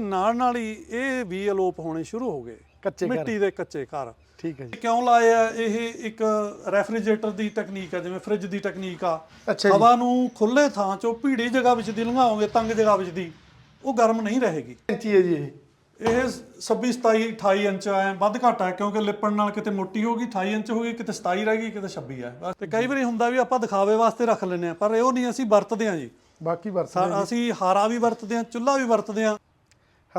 ਦੇ ਨਾਲ ਨਾਲ ਹੀ ਇਹ ਵੀ ਅਲੋਪ ਹੋਣੇ ਸ਼ੁਰੂ ਹੋ ਗਏ। ਕੱਚੇ ਘਰ। ਮਿੱਟੀ ਦੇ ਕੱਚੇ ਘਰ। ਠੀਕ ਹੈ ਜੀ। ਕਿਉਂ ਲਾਏ ਆ ਇਹ ਇੱਕ ਰੈਫਰੀਜਰੇਟਰ ਦੀ ਟੈਕਨੀਕ ਆ ਜਿਵੇਂ ਫ੍ਰਿਜ ਦੀ ਟੈਕਨੀਕ ਆ? ਅੱਛਾ ਜੀ। ਹਵਾ ਨੂੰ ਖੁੱਲੇ ਥਾਂ ਚੋਂ ਭੀੜੀ ਜਗ੍ਹਾ ਵਿੱਚ ਦੀ ਲੰਘਾਓਗੇ ਤੰਗ ਜਗ੍ਹਾ ਵਿੱਚ ਦੀ ਉਹ ਗਰਮ ਨਹੀਂ ਰਹੇਗੀ। ਇੰਚੀ ਹੈ ਜੀ ਇਹ। ਇਹ 26 27 28 ਇੰਚ ਐ ਵੱਧ ਘੱਟ ਹੈ ਕਿਉਂਕਿ ਲਿਪਣ ਨਾਲ ਕਿਤੇ ਮੋਟੀ ਹੋ ਗਈ 28 ਇੰਚ ਹੋ ਗਈ ਕਿਤੇ 27 ਰਹਿ ਗਈ ਕਿਤੇ 26 ਹੈ ਬਸ ਤੇ ਕਈ ਵਾਰੀ ਹੁੰਦਾ ਵੀ ਆਪਾਂ ਦਿਖਾਵੇ ਵਾਸਤੇ ਰੱਖ ਲੈਂਦੇ ਆ ਪਰ ਇਹ ਉਹ ਨਹੀਂ ਅਸੀਂ ਵਰਤਦੇ ਆ ਜੀ। ਬਾਕੀ ਵਰਤ ਸਾ- ਅਸੀਂ ਹਾਰਾ ਵੀ ਵਰਤਦੇ ਆ ਚੁੱਲ੍ਹਾ ਵੀ ਵਰਤਦੇ ਆ।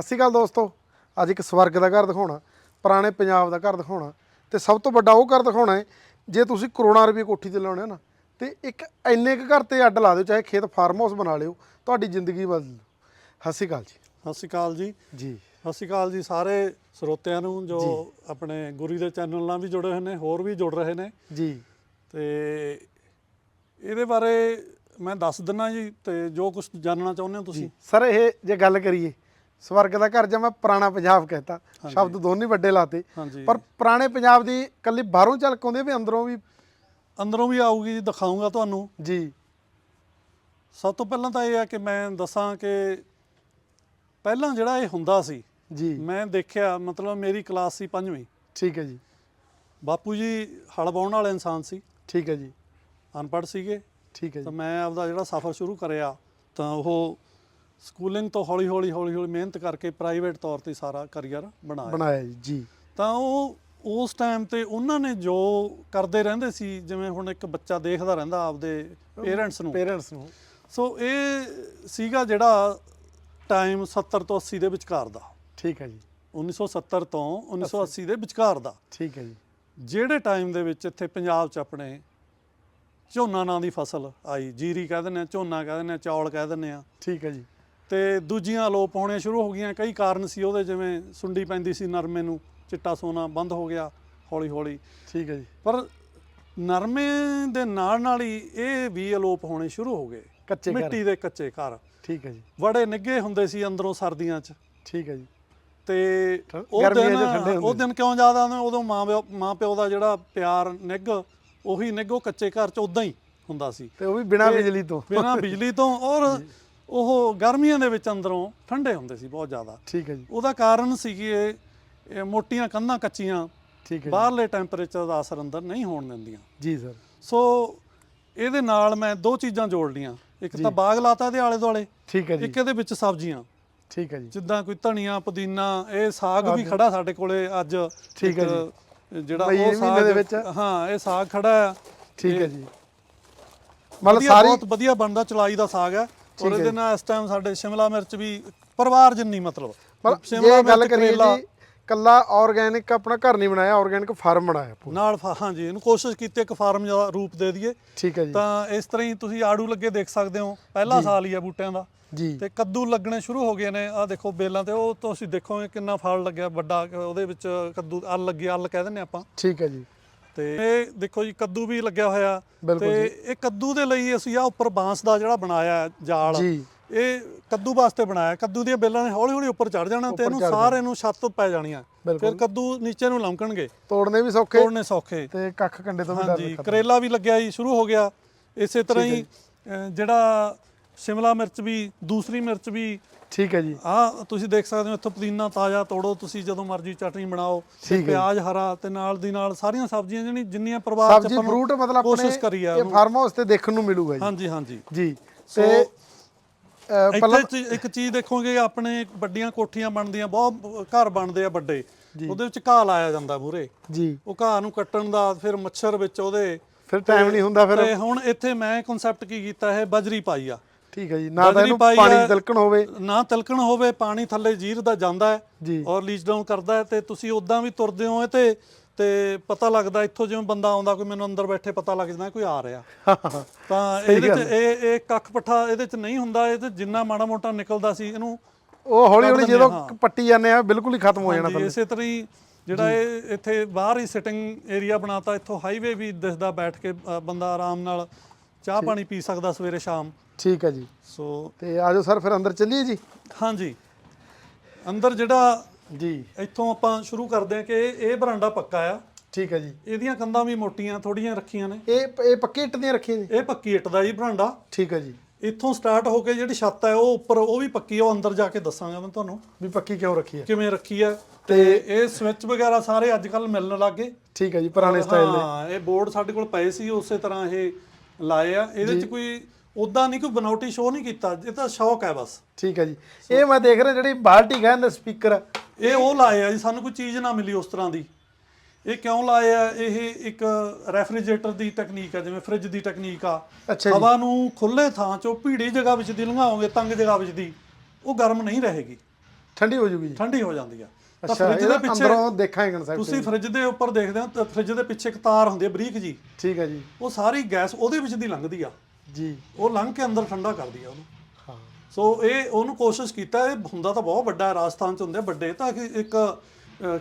ਸਤਿ ਸ਼੍ਰੀ ਅਕਾਲ ਦੋਸਤੋ। ਅੱਜ ਇੱਕ ਸਵਰਗ ਦਾ ਘਰ ਦਿਖਾਉਣਾ ਪੁਰਾਣੇ ਪੰਜਾਬ ਦਾ ਘਰ ਦਿਖਾਉਣਾ ਤੇ ਸਭ ਤੋਂ ਵੱਡਾ ਉਹ ਘਰ ਦਿਖਾਉਣਾ ਹੈ ਜੇ ਤੁਸੀਂ ਕਰੋੜਾਂ ਰੁਪਏ ਕੋਠੀ ਤੇ ਲਾਉਣੇ ਨਾ ਤੇ ਇੱਕ ਇੰਨੇ ਕੁ ਘਰ ਤੇ ਅੱਡ ਲਾ ਦਿਓ ਚਾਹੇ ਖੇਤ ਫਾਰਮ ਹਾਊਸ ਬਣਾ ਲਿਓ ਤੁਹਾਡੀ ਜ਼ਿੰਦਗੀ ਬਦਲ ਸਤਿ ਸ਼੍ਰੀ ਅਕਾਲ ਜੀ। ਸਤਿ ਸ਼੍ਰੀ ਅਕਾਲ ਜੀ। ਜੀ। ਸਤਿ ਸ਼੍ਰੀ ਅਕਾਲ ਜੀ ਸਾਰੇ ਸਰੋਤਿਆਂ ਨੂੰ ਜੋ ਆਪਣੇ ਗੁਰੀ ਦੇ ਚੈਨਲ ਨਾਲ ਵੀ ਜੁੜੇ ਹੋਏ ਨੇ ਹੋਰ ਵੀ ਜੁੜ ਰਹੇ ਨੇ। ਜੀ। ਤੇ ਇਹਦੇ ਬਾਰੇ ਮੈਂ ਦੱਸ ਦਿੰਨਾ ਜੀ ਤੇ ਜੋ ਕੁਝ ਜਾਣਨਾ ਚਾਹੁੰਦੇ ਹੋ ਤੁਸੀਂ। ਸਰ ਇਹ ਜੇ ਗੱਲ ਕਰੀਏ ਸਵਰਗ ਦਾ ਘਰ ਜਾਂ ਮੈਂ ਪੁਰਾਣਾ ਪੰਜਾਬ ਕਹਿਤਾ ਸ਼ਬਦ ਦੋਨੇ ਵੱਡੇ ਲਾਤੇ। ਹਾਂਜੀ। ਪਰ ਪੁਰਾਣੇ ਪੰਜਾਬ ਦੀ ਕੱਲੀ ਬਾਹਰੋਂ ਝਲਕ ਆਉਂਦੀ ਵੀ ਅੰਦਰੋਂ ਵੀ? ਅੰਦਰੋਂ ਵੀ ਆਊਗੀ ਜੀ ਦਿਖਾਉਂਗਾ ਤੁਹਾਨੂੰ। ਜੀ। ਸਭ ਤੋਂ ਪਹਿਲਾਂ ਤਾਂ ਇਹ ਹੈ ਕਿ ਮੈਂ ਦੱਸਾਂ ਕਿ ਪਹਿਲਾਂ ਜਿਹੜਾ ਇਹ ਹੁੰਦਾ ਸੀ ਜੀ। ਮੈਂ ਦੇਖਿਆ ਮਤਲਬ ਮੇਰੀ ਕਲਾਸ ਸੀ ਪੰਜਵੀਂ। ਠੀਕ ਹੈ ਜੀ। ਬਾਪੂ ਜੀ ਹਲ ਵਾਹੁਣ ਵਾਲੇ ਇਨਸਾਨ ਸੀ। ਠੀਕ ਹੈ ਜੀ। ਅਨਪੜ੍ਹ ਸੀਗੇ। ਠੀਕ ਹੈ ਤਾਂ ਜੀ ਮੈਂ ਆਪਦਾ ਜਿਹੜਾ ਸਫ਼ਰ ਸ਼ੁਰੂ ਕਰਿਆ ਤਾਂ ਉਹ ਸਕੂਲਿੰਗ ਤੋਂ ਹੌਲੀ ਹੌਲੀ ਹੌਲੀ ਹੌਲੀ ਮਿਹਨਤ ਕਰਕੇ ਪ੍ਰਾਈਵੇਟ ਤੌਰ ਤੇ ਸਾਰਾ ਕਰੀਅਰ ਬਣਾਇਆ। ਬਣਾਇਆ ਜੀ ਜੀ। ਤਾਂ ਉਹ ਉਸ ਟਾਈਮ ਤੇ ਉਹਨਾਂ ਨੇ ਜੋ ਕਰਦੇ ਰਹਿੰਦੇ ਸੀ ਜਿਵੇਂ ਹੁਣ ਇੱਕ ਬੱਚਾ ਦੇਖਦਾ ਰਹਿੰਦਾ ਆਪਦੇ ਪੇਰੈਂਟਸ ਨੂੰ। ਪੇਰੈਂਟਸ ਨੂੰ। ਸੋ ਇਹ ਸੀਗਾ ਜਿਹੜਾ ਟਾਈਮ 70 ਤੋਂ 80 ਦੇ ਵਿਚਕਾਰ ਦਾ। ਠੀਕ ਹੈ ਜੀ। 1970 ਤੋਂ 1980 ਦੇ ਵਿਚਕਾਰ ਦਾ। ਠੀਕ ਹੈ ਜੀ। ਜਿਹੜੇ ਟਾਈਮ ਦੇ ਵਿੱਚ ਇੱਥੇ ਪੰਜਾਬ 'ਚ ਆਪਣੇ ਝੋਨਾ ਨਾਂ ਦੀ ਫਸਲ ਆਈ। ਜੀਰੀ ਕਹਿ ਦਿੰਦੇ ਆ ਝੋਨਾ ਕਹਿ ਦਿੰਦੇ ਆ ਚੌਲ ਕਹਿ ਦਿੰਦੇ ਆ। ਠੀਕ ਹੈ ਜੀ। ਤੇ ਦੂਜੀਆਂ ਅਲੋਪ ਹੋਣੀਆਂ ਸ਼ੁਰੂ ਹੋ ਗਈਆਂ। ਕਈ ਕਾਰਨ ਸੀ ਉਹਦੇ ਜਿਵੇਂ ਸੁੰਡੀ ਪੈਂਦੀ ਸੀ ਨਰਮੇ ਨੂੰ ਚਿੱਟਾ ਸੋਨਾ ਬੰਦ ਹੋ ਗਿਆ ਹੌਲੀ ਹੌਲੀ ਠੀਕ ਹੈ ਜੀ। ਪਰ ਨਰਮੇ ਦੇ ਨਾਲ ਨਾਲ ਹੀ ਇਹ ਵੀ ਅਲੋਪ ਹੋਣੇ ਸ਼ੁਰੂ ਹੋ ਗਏ। ਕੱਚੇ ਘਰ। ਮਿੱਟੀ ਦੇ ਕੱਚੇ ਘਰ। ਠੀਕ ਹੈ ਜੀ। ਬੜੇ ਨਿੱਗੇ ਹੁੰਦੇ ਸੀ ਅੰਦਰੋਂ ਸਰਦੀਆਂ 'ਚ। ਠੀਕ ਹੈ ਜੀ। ਤੇ ਉਹ ਦਿਨ ਉਹ ਦਿਨ ਕਿਉਂ ਯਾਦ ਆਉਂਦੇ ਉਦੋਂ ਮਾਂ ਪਿਓ ਮਾਂ ਪਿਓ ਦਾ ਜਿਹੜਾ ਪਿਆਰ ਨਿੱਘ ਉਹੀ ਉਹ ਕੱਚੇ ਘਰ 'ਚ ਉਦਾਂ ਹੀ ਹੁੰਦਾ ਸੀ। ਤੇ ਉਹ ਵੀ ਬਿਨਾਂ ਬਿਜਲੀ ਤੋਂ। ਬਿਨਾਂ ਬਿਜਲੀ ਤੋਂ। ਔਰ ਉਹ ਗਰਮੀਆਂ ਦੇ ਵਿੱਚ ਅੰਦਰੋਂ ਠੰਡੇ ਹੁੰਦੇ ਸੀ ਬਹੁਤ ਜ਼ਿਆਦਾ। ਠੀਕ ਹੈ ਜੀ। ਉਹਦਾ ਕਾਰਨ ਸੀ ਕਿ ਇਹ ਇਹ ਮੋਟੀਆਂ ਕੰਧਾਂ ਕੱਚੀਆਂ ਠੀਕ ਹੈ। ਬਾਹਰਲੇ ਟੈਂਪਰੇਚਰ ਦਾ ਅਸਰ ਅੰਦਰ ਨਹੀਂ ਹੋਣ ਦਿੰਦੀਆਂ। ਜੀ ਸਰ। ਸੋ ਇਹਦੇ ਨਾਲ ਮੈਂ ਦੋ ਚੀਜ਼ਾਂ ਜੋੜ ਲੀਆਂ। ਇੱਕ ਤਾਂ ਬਾਗ ਲਾਤਾ ਇਹਦੇ ਆਲੇ ਦੁਆਲੇ ਠੀਕ ਹੈ ਜੀ। ਇੱਕ ਇਹਦੇ ਵਿੱਚ ਸਬਜ਼ੀਆਂ। ਠੀਕ ਹੈ ਜੀ। ਜਿੱਦਾਂ ਕੋਈ ਧਨੀਆ ਪੁਦੀਨਾ ਇਹ ਸਾਗ ਵੀ ਖੜਾ ਸਾਡੇ ਕੋਲੇ ਅੱਜ ਠੀਕ ਹੈ ਇੱਕ ਜਿਹੜਾ ਮਈ ਉਹ ਮਹੀਨੇ ਸਾਗ ਦੇ ਵਿੱਚ। ਹਾਂ ਇਹ ਸਾਗ ਖੜਾ ਆ ਠੀਕ ਹੈ ਜੀ। ਮਤਲਬ ਵਧੀਆ ਸਾਰੀ ਬਹੁਤ ਵਧੀਆ ਬਣਦਾ ਚਲਾਈ ਦਾ ਸਾਗ ਹੈ। ਔਰ ਇਹਦੇ ਨਾਲ ਇਸ ਟਾਈਮ ਸਾਡੇ ਸ਼ਿਮਲਾ ਮਿਰਚ ਵੀ ਪਰਿਵਾਰ ਜਿੰਨੀ ਮਤਲਬ। ਜੇ ਗੱਲ ਕਰੀਏ ਜੀ ਕੱਲਾ ਆਰਗੈਨਿਕ ਆਪਣਾ ਘਰ ਨਹੀਂ ਬਣਾਇਆ ਆਰਗੈਨਿਕ ਫਾਰਮ ਬਣਾਇਆ ਪੂਰਾ। ਨਾਲ ਹਾਂਜੀ ਇਹਨੂੰ ਕੋਸ਼ਿਸ਼ ਕੀਤੀ ਇੱਕ ਫਾਰਮ ਦਾ ਰੂਪ ਦੇ ਦਈਏ। ਠੀਕ ਹੈ ਜੀ। ਤਾਂ ਇਸ ਤਰ੍ਹਾਂ ਹੀ ਤੁਸੀਂ ਆੜੂ ਲੱਗੇ ਦੇਖ ਸਕਦੇ ਹੋ ਪਹਿਲਾ ਸਾਲ ਹੀ ਆ ਬੂਟਿਆਂ ਦਾ। ਜੀ। ਤੇ ਕੱਦੂ ਲੱਗਣੇ ਸ਼ੁਰੂ ਹੋ ਗਏ ਨੇ ਆ ਦੇਖੋ ਬੇਲਾਂ ਤੇ ਉਹ ਤੁਸੀਂ ਦੇਖੋਗੇ ਕਿੰਨਾ ਫਲ ਲੱਗਿਆ ਵੱਡਾ ਉਹਦੇ ਵਿੱਚ ਕੱਦੂ ਅੱਲ ਲੱਗੀ ਅੱਲ ਕਹਿ ਦਿੰਦੇ ਆਪਾਂ। ਠੀਕ ਹੈ ਜੀ। ਤੇ ਇਹ ਦੇਖੋ ਜੀ ਕੱਦੂ ਵੀ ਲੱਗਿਆ ਹੋਇਆ। ਤੇ ਇਹ ਕੱਦੂ ਦੇ ਲਈ ਅਸੀਂ ਆ ਉੱਪਰ ਬਾਂਸ ਦਾ ਜਿਹੜਾ ਬਣਾਇਆ ਜਾਲ ਜੀ। ਇਹ ਕੱਦੂ ਵਾਸਤੇ ਬਣਾਇਆ। ਕੱਦੂ ਦੀਆਂ ਬੇਲਾਂ ਨੇ ਹੌਲੀ ਹੌਲੀ ਉੱਪਰ ਚੜ ਜਾਣਾ ਤੇ ਇਹਨੂੰ ਸਾਰੇ ਨੂੰ ਛੱਤ ਪੈ ਜਾਣੀਆਂ। ਫਿਰ ਕੱਦੂ ਨੀਚੇ ਨੂੰ ਲੰਕਣਗੇ ਤੋੜਨੇ ਵੀ ਸੌਖੇ। ਤੋੜਨੇ ਸੌਖੇ। ਤੇ ਕੱਖ ਕੰਡੇ ਤੋਂ ਵੀ ਡਰ ਹਾਂਜੀ ਕਰੇਲਾ ਵੀ ਲੱਗਿਆ ਜੀ ਸ਼ੁਰੂ ਹੋ ਗਿਆ। ਇਸੇ ਤਰ੍ਹਾਂ ਹੀ ਜਿਹੜਾ ਸ਼ਿਮਲਾ ਮਿਰਚ ਵੀ ਦੂਸਰੀ ਮਿਰਚ ਵੀ ਠੀਕ ਹੈ ਜੀ। ਆ ਤੁਸੀਂ ਦੇਖ ਸਕਦੇ ਹੋ ਇੱਥੋਂ ਪੁਦੀਨਾ ਤਾਜ਼ਾ ਤੋੜੋ ਤੁਸੀਂ ਜਦੋਂ ਮਰਜ਼ੀ ਚਟਨੀ ਬਣਾਓ ਤੇ। ਪਿਆਜ਼ ਹਰਾ ਤੇ ਨਾਲ ਦੀ ਨਾਲ ਸਾਰੀਆਂ ਸਬਜ਼ੀਆਂ ਜਿਹੜੀ ਜਿੰਨੀਆਂ ਪਰਿਵਾਰ ਚ ਸਬਜ਼ੀ ਆਪਾਂ ਫਰੂਟ ਮਤਲਬ ਆਪਣੇ ਇਹ ਫਾਰਮ ਹਾਊਸ ਤੇ ਦੇਖਣ ਨੂੰ ਮਿਲੂਗਾ ਜੀ। ਹਾਂਜੀ ਹਾਂਜੀ। ਜੀ ਤੇ ਇੱਥੇ ਇੱਕ ਚੀਜ਼ ਦੇਖੋਗੇ ਆਪਣੇ ਵੱਡੀਆਂ ਕੋਠੀਆਂ ਬਣਦੀਆਂ ਬਹੁਤ ਘਰ ਬਣਦੇ ਆ ਵੱਡੇ। ਉਹਦੇ ਵਿੱਚ ਘਾਹ ਲਾਇਆ ਜਾਂਦਾ ਮੂਰੇ ਜੀ। ਉਹ ਘਾਹ ਨੂੰ ਕੱਟਣ ਦਾ ਫਿਰ ਮੱਛਰ ਵਿੱਚ ਉਹਦੇ ਫਿਰ ਟਾਈਮ ਨਹੀਂ ਹੁੰਦਾ ਫਿਰ। ਹੁਣ ਇੱਥੇ ਮੈਂ ਕਨਸੈਪਟ ਕੀ ਕੀਤਾ ਹੈ ਬਜਰੀ ਪਾਈ ਆ। ਠੀਕ ਹੈ ਜੀ। ਨਾ ਤਾਂ ਇਹਨੂੰ ਪਾਣੀ। ਤਿਲਕਣ ਹੋਵੇ। ਨਾ ਤਿਲਕਣ ਹੋਵੇ ਪਾਣੀ ਥੱਲੇ ਜੀਰ ਦਾ ਜਾਂਦਾ ਹੈ ਔਰ ਲੀਚ ਡਾਊਨ ਕਰਦਾ ਹੈ ਤੇ ਤੁਸੀਂ ਉਦਾਂ ਵੀ ਤੁਰਦੇ ਹੋ ਤੇ ਤੇ ਪਤਾ ਲੱਗਦਾ ਇੱਥੋਂ ਜਿਵੇਂ ਬੰਦਾ ਆਉਂਦਾ ਕੋਈ ਮੈਨੂੰ ਅੰਦਰ ਬੈਠੇ ਪਤਾ ਲੱਗ ਜਾਂਦਾ ਕੋਈ ਆ ਰਿਹਾ। ਤਾਂ ਇਹਦੇ ਚ ਇਹ ਇਹ ਕੱਖ ਪੱਠਾ ਇਹਦੇ ਚ ਨਹੀਂ ਹੁੰਦਾ ਇਹ ਤੇ ਜਿੰਨਾ ਮਾੜਾ ਮੋਟਾ ਨਿਕਲਦਾ ਸੀ ਇਹਨੂੰ ਉਹ ਹੌਲੀ ਹੌਲੀ ਜਦੋਂ। ਪੱਟੀ ਜਾਂਦੇ ਆ ਬਿਲਕੁਲ ਹੀ ਖਤਮ ਹੋ ਜਾਣਾ ਹਾਂਜੀ, ਇਸੇ ਤਰ੍ਹਾਂ ਹੀ ਜਿਹੜਾ ਇਹ ਇੱਥੇ ਬਾਹਰ ਹੀ ਸਿਟਿੰਗ ਏਰੀਆ ਬਣਾਤਾ ਇੱਥੋਂ ਹਾਈਵੇ ਵੀ ਦਿਸਦਾ ਬੈਠ ਕੇ ਬੰਦਾ ਆਰਾਮ ਨਾਲ ਚਾਹ ਪਾਣੀ ਪੀ ਸਕਦਾ ਸਵੇਰੇ ਸ਼ਾਮ। ਠੀਕ ਹੈ ਜੀ। ਸੋ ਤੇ ਆਜੋ ਸਰ ਫਿਰ ਅੰਦਰ ਚੱਲੀਏ ਜੀ। ਹਾਂਜੀ। ਅੰਦਰ ਜਿਹੜਾ ਜੀ। ਇੱਥੋਂ ਆਪਾਂ ਸ਼ੁਰੂ ਕਰਦੇ ਹਾਂ ਕਿ ਇਹ ਇਹ ਬਰਾਂਡਾ ਪੱਕਾ ਆ। ਠੀਕ ਹੈ ਜੀ। ਇਹਦੀਆਂ ਕੰਧਾਂ ਵੀ ਮੋਟੀਆਂ ਥੋੜੀਆਂ ਰੱਖੀਆਂ ਨੇ। ਇਹ ਇਹ ਪੱਕੀ ਇੱਟ ਦੀਆਂ ਰੱਖੀਆਂ ਜੀ ਇਹ ਪੱਕੀ ਇੱਟ ਦਾ ਜੀ ਬਰਾਂਡਾ। ਠੀਕ ਹੈ ਜੀ। ਇੱਥੋਂ ਸਟਾਰਟ ਹੋ ਕੇ ਜਿਹੜੀ ਛੱਤ ਹੈ ਉਹ ਉੱਪਰ ਉਹ ਵੀ ਪੱਕੀ ਆ, ਉਹ ਅੰਦਰ ਜਾ ਕੇ ਦੱਸਾਂਗਾ ਮੈਂ ਤੁਹਾਨੂੰ। ਵੀ ਪੱਕੀ ਕਿਉਂ ਰੱਖੀ ਹੈ? ਕਿਵੇਂ ਰੱਖੀ ਹੈ? ਤੇ ਇਹ ਸਵਿਚ ਵਗੈਰਾ ਸਾਰੇ ਅੱਜ ਕੱਲ ਮਿਲਣ ਲੱਗੇ ਠੀਕ ਹੈ ਜੀ ਪੁਰਾਣੇ ਸਟਾਈਲ ਦੇ। ਹਾਂ ਇਹ ਬੋਰਡ ਸਾਡੇ ਕੋਲ ਪਏ ਸੀ ਉਸੇ ਤਰ੍ਹਾਂ ਇਹ ਲਾਏ ਆ। ਇਹਦੇ ਚ ਕੋਈ ਉਦਾਂ ਨਹੀਂ ਕੋਈ ਬਨਾਉਟੀ ਸ਼ੋਅ ਨਹੀਂ ਕੀਤਾ। ਇਹ ਤਾਂ ਸ਼ੌਕ ਹੈ ਬਸ। ਠੀਕ ਹੈ ਜੀ। ਇਹ ਮੈਂ ਦੇਖ ਰਿਹਾ ਜਿਹੜੀ ਬਾਲਟੀ ਕਹਿੰਦੇ ਸਪੀਕਰ। ਇਹ ਉਹ ਲਾਏ ਆ ਜੀ ਸਾਨੂੰ ਕੋਈ ਚੀਜ਼ ਨਾ ਮਿਲੀ ਉਸ ਤਰ੍ਹਾਂ ਦੀ। ਇਹ ਕਿਉਂ ਲਾਏ ਆ ਇਹ ਇੱਕ ਰੈਫਰੀਜਰੇਟਰ ਦੀ ਟੈਕਨੀਕ ਆ ਜਿਵੇਂ ਫ੍ਰਿਜ ਦੀ ਟੈਕਨੀਕ ਆ। ਅੱਛਾ ਜੀ। ਹਵਾ ਨੂੰ ਖੁੱਲੇ ਥਾਂ ਚੋਂ ਭੀੜੀ ਜਗ੍ਹਾ ਵਿੱਚ ਦੀ ਲੰਘਾਓਗੇ ਤੰਗ ਜਗ੍ਹਾ ਵਿੱਚ ਦੀ ਉਹ ਗਰਮ ਨਹੀਂ ਰਹੇਗੀ। ਠੰਡੀ ਹੋ ਜੂਗੀ ਜੀ। ਠੰਡੀ ਹੋ ਜਾਂਦੀ ਆ। ਤਾਂ ਅੱਛਾ ਫ੍ਰਿਜ ਇਹਦਾ ਦੇ ਪਿੱਛੇ ਅੰਦਰੋਂ ਦੇਖਾਂਗੇ ਕਨਸੈਪਟ ਤੁਸੀਂ ਫ੍ਰਿਜ ਦੇ ਉੱਪਰ ਦੇਖਦੇ ਹੋ ਤਾਂ ਫ੍ਰਿਜ ਦੇ ਪਿੱਛੇ ਇੱਕ ਤਾਰ ਹੁੰਦੀ ਹੈ ਬਰੀਕ ਜੀ। ਠੀਕ ਹੈ ਜੀ। ਉਹ ਸਾਰੀ ਗੈਸ ਉਹਦੇ ਵਿੱਚ ਦੀ ਲੰਘਦੀ ਆ। ਜੀ। ਉਹ ਲੰਘ ਕੇ ਅੰਦਰ ਠੰਡਾ ਕਰਦੀ ਆ ਉਹਨੂੰ। ਹਾਂ। ਸੋ ਇਹ ਉਹਨੂੰ ਕੋਸ਼ਿਸ਼ ਕੀਤਾ ਇਹ ਹੁੰਦਾ ਤਾਂ ਬਹੁਤ ਵੱਡਾ ਹੈ ਰਾਜਸਥਾਨ ਚ ਹੁੰਦੇ ਵੱਡੇ ਤਾਂ ਕਿ ਇੱਕ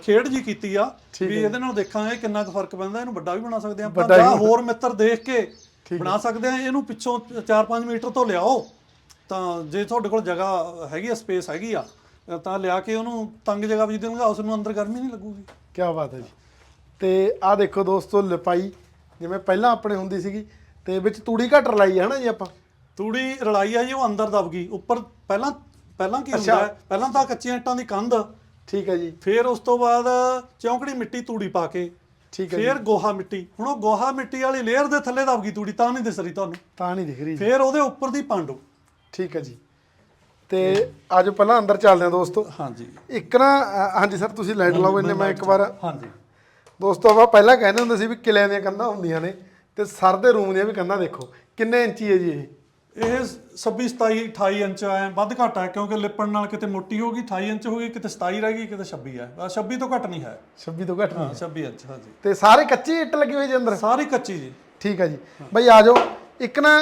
ਖੇਡ ਜੀ ਕੀਤੀ ਆ ਵੀ ਇਹਦੇ ਨਾਲ ਦੇਖਾਂਗੇ ਕਿੰਨਾ ਕੁ ਫ਼ਰਕ ਪੈਂਦਾ ਇਹਨੂੰ ਵੱਡਾ ਵੀ ਬਣਾ ਸਕਦੇ ਆਪਾਂ ਜਾਂ ਹੋਰ ਮਿੱਤਰ ਦੇਖ ਕੇ ਬਣਾ ਸਕਦੇ ਆ। ਇਹਨੂੰ ਪਿੱਛੋਂ 4-5 ਮੀਟਰ ਤੋਂ ਲਿਆਓ। ਤਾਂ ਜੇ ਤੁਹਾਡੇ ਕੋਲ ਜਗ੍ਹਾ ਹੈਗੀ ਆ ਸਪੇਸ ਹੈਗੀ ਆ ਤਾਂ ਲਿਆ ਕੇ ਉਹਨੂੰ ਤੰਗ ਜਗ੍ਹਾ ਵਿੱਚ ਦੇਣਗਾ ਉਸ ਨੂੰ ਅੰਦਰ ਗਰਮੀ ਨਹੀਂ ਲੱਗੂਗੀ। ਕੀ ਬਾਤ ਹੈ ਜੀ। ਤੇ ਆਹ ਦੇਖੋ ਦੋਸਤੋ ਲਿਪਾਈ ਜਿਵੇਂ ਪਹਿਲਾਂ ਆਪਣੇ ਹੁੰਦੀ ਸੀਗੀ ਤੇ ਵਿੱਚ ਤੂੜੀ ਘੱਟ ਰਲਾਈ ਹੈ ਹਨਾ ਜੀ ਆਪਾਂ? ਤੂੜੀ ਰਲਾਈ ਆ ਜੀ ਉਹ ਅੰਦਰ ਦਬ ਗਈ। ਉੱਪਰ ਪਹਿਲਾਂ ਪਹਿਲਾਂ ਕੀ ਹੁੰਦਾ ਹੈ? ਪਹਿਲਾਂ ਤਾਂ ਕੱਚੀਆਂ ਇੱਟਾਂ ਦੀ ਕੰਧ। ਠੀਕ ਹੈ ਜੀ। ਫਿਰ ਉਸ ਤੋਂ ਬਾਅਦ ਚੌਂਕੜੀ ਮਿੱਟੀ ਤੂੜੀ ਪਾ ਕੇ। ਠੀਕ ਹੈ ਫਿਰ ਗੋਹਾ ਮਿੱਟੀ। ਹੁਣ ਉਹ ਗੋਹਾ ਮਿੱਟੀ ਵਾਲੀ ਲੇਅਰ ਦੇ ਥੱਲੇ ਦਬ ਗਈ ਤੂੜੀ ਤਾਂ ਨਹੀਂ ਦਿਸ ਰਹੀ ਤੁਹਾਨੂੰ। ਤਾਂ ਨਹੀਂ ਦਿਖ ਰਹੀ ਫਿਰ ਉਹਦੇ ਉੱਪਰ ਦੀ ਪਾਂਡੂ। ਠੀਕ ਹੈ ਜੀ। ਤੇ ਆਜੋ ਪਹਿਲਾਂ ਅੰਦਰ ਚੱਲਦੇ ਹਾਂ ਦੋਸਤੋ। ਹਾਂਜੀ। ਇੱਕ ਨਾ ਹਾਂਜੀ ਸਰ ਤੁਸੀਂ ਲਾਈਟ ਲਾਓ ਇੰਨੇ ਮੈਂ ਇੱਕ ਵਾਰ। ਹਾਂਜੀ। ਦੋਸਤੋ ਆਪਾਂ ਪਹਿਲਾਂ ਕਹਿੰਦੇ ਹੁੰਦੇ ਸੀ ਵੀ ਕਿਲਿਆਂ ਦੀਆਂ ਕੰਧਾਂ ਹੁੰਦੀਆਂ ਨੇ। ਤੇ ਸਰ ਦੇ ਰੂਮ ਦੀਆਂ ਵੀ ਕੰਧਾਂ ਦੇਖੋ। ਕਿੰਨੇ ਇੰਚੀ ਹੈ ਜੀ ਇਹ? ਇਹ 26 27 28 ਇੰਚ ਐ ਵੱਧ ਘੱਟ ਹੈ ਕਿਉਂਕਿ ਲਿਪਣ ਨਾਲ ਕਿਤੇ ਮੋਟੀ ਹੋ ਗਈ 28 ਇੰਚ ਹੋ ਗਈ ਕਿਤੇ 27 ਰਹਿ ਗਈ ਕਿਤੇ 26 ਹੈ ਬਸ 26 ਤੋਂ ਘੱਟ ਨਹੀਂ ਹੈ। 26 ਤੋਂ ਘੱਟ ਹਾਂ ਨਹੀਂ 26 ਇੰਚ ਹਾਂਜੀ। ਤੇ ਸਾਰੇ ਕੱਚੀ ਇੱਟ ਲੱਗੀ ਹੋਈ ਜੀ ਅੰਦਰ? ਸਾਰੀ ਕੱਚੀ ਜੀ। ਠੀਕ ਹੈ ਜੀ। ਬਈ ਆ ਜਾਓ। ਇੱਕ ਨਾ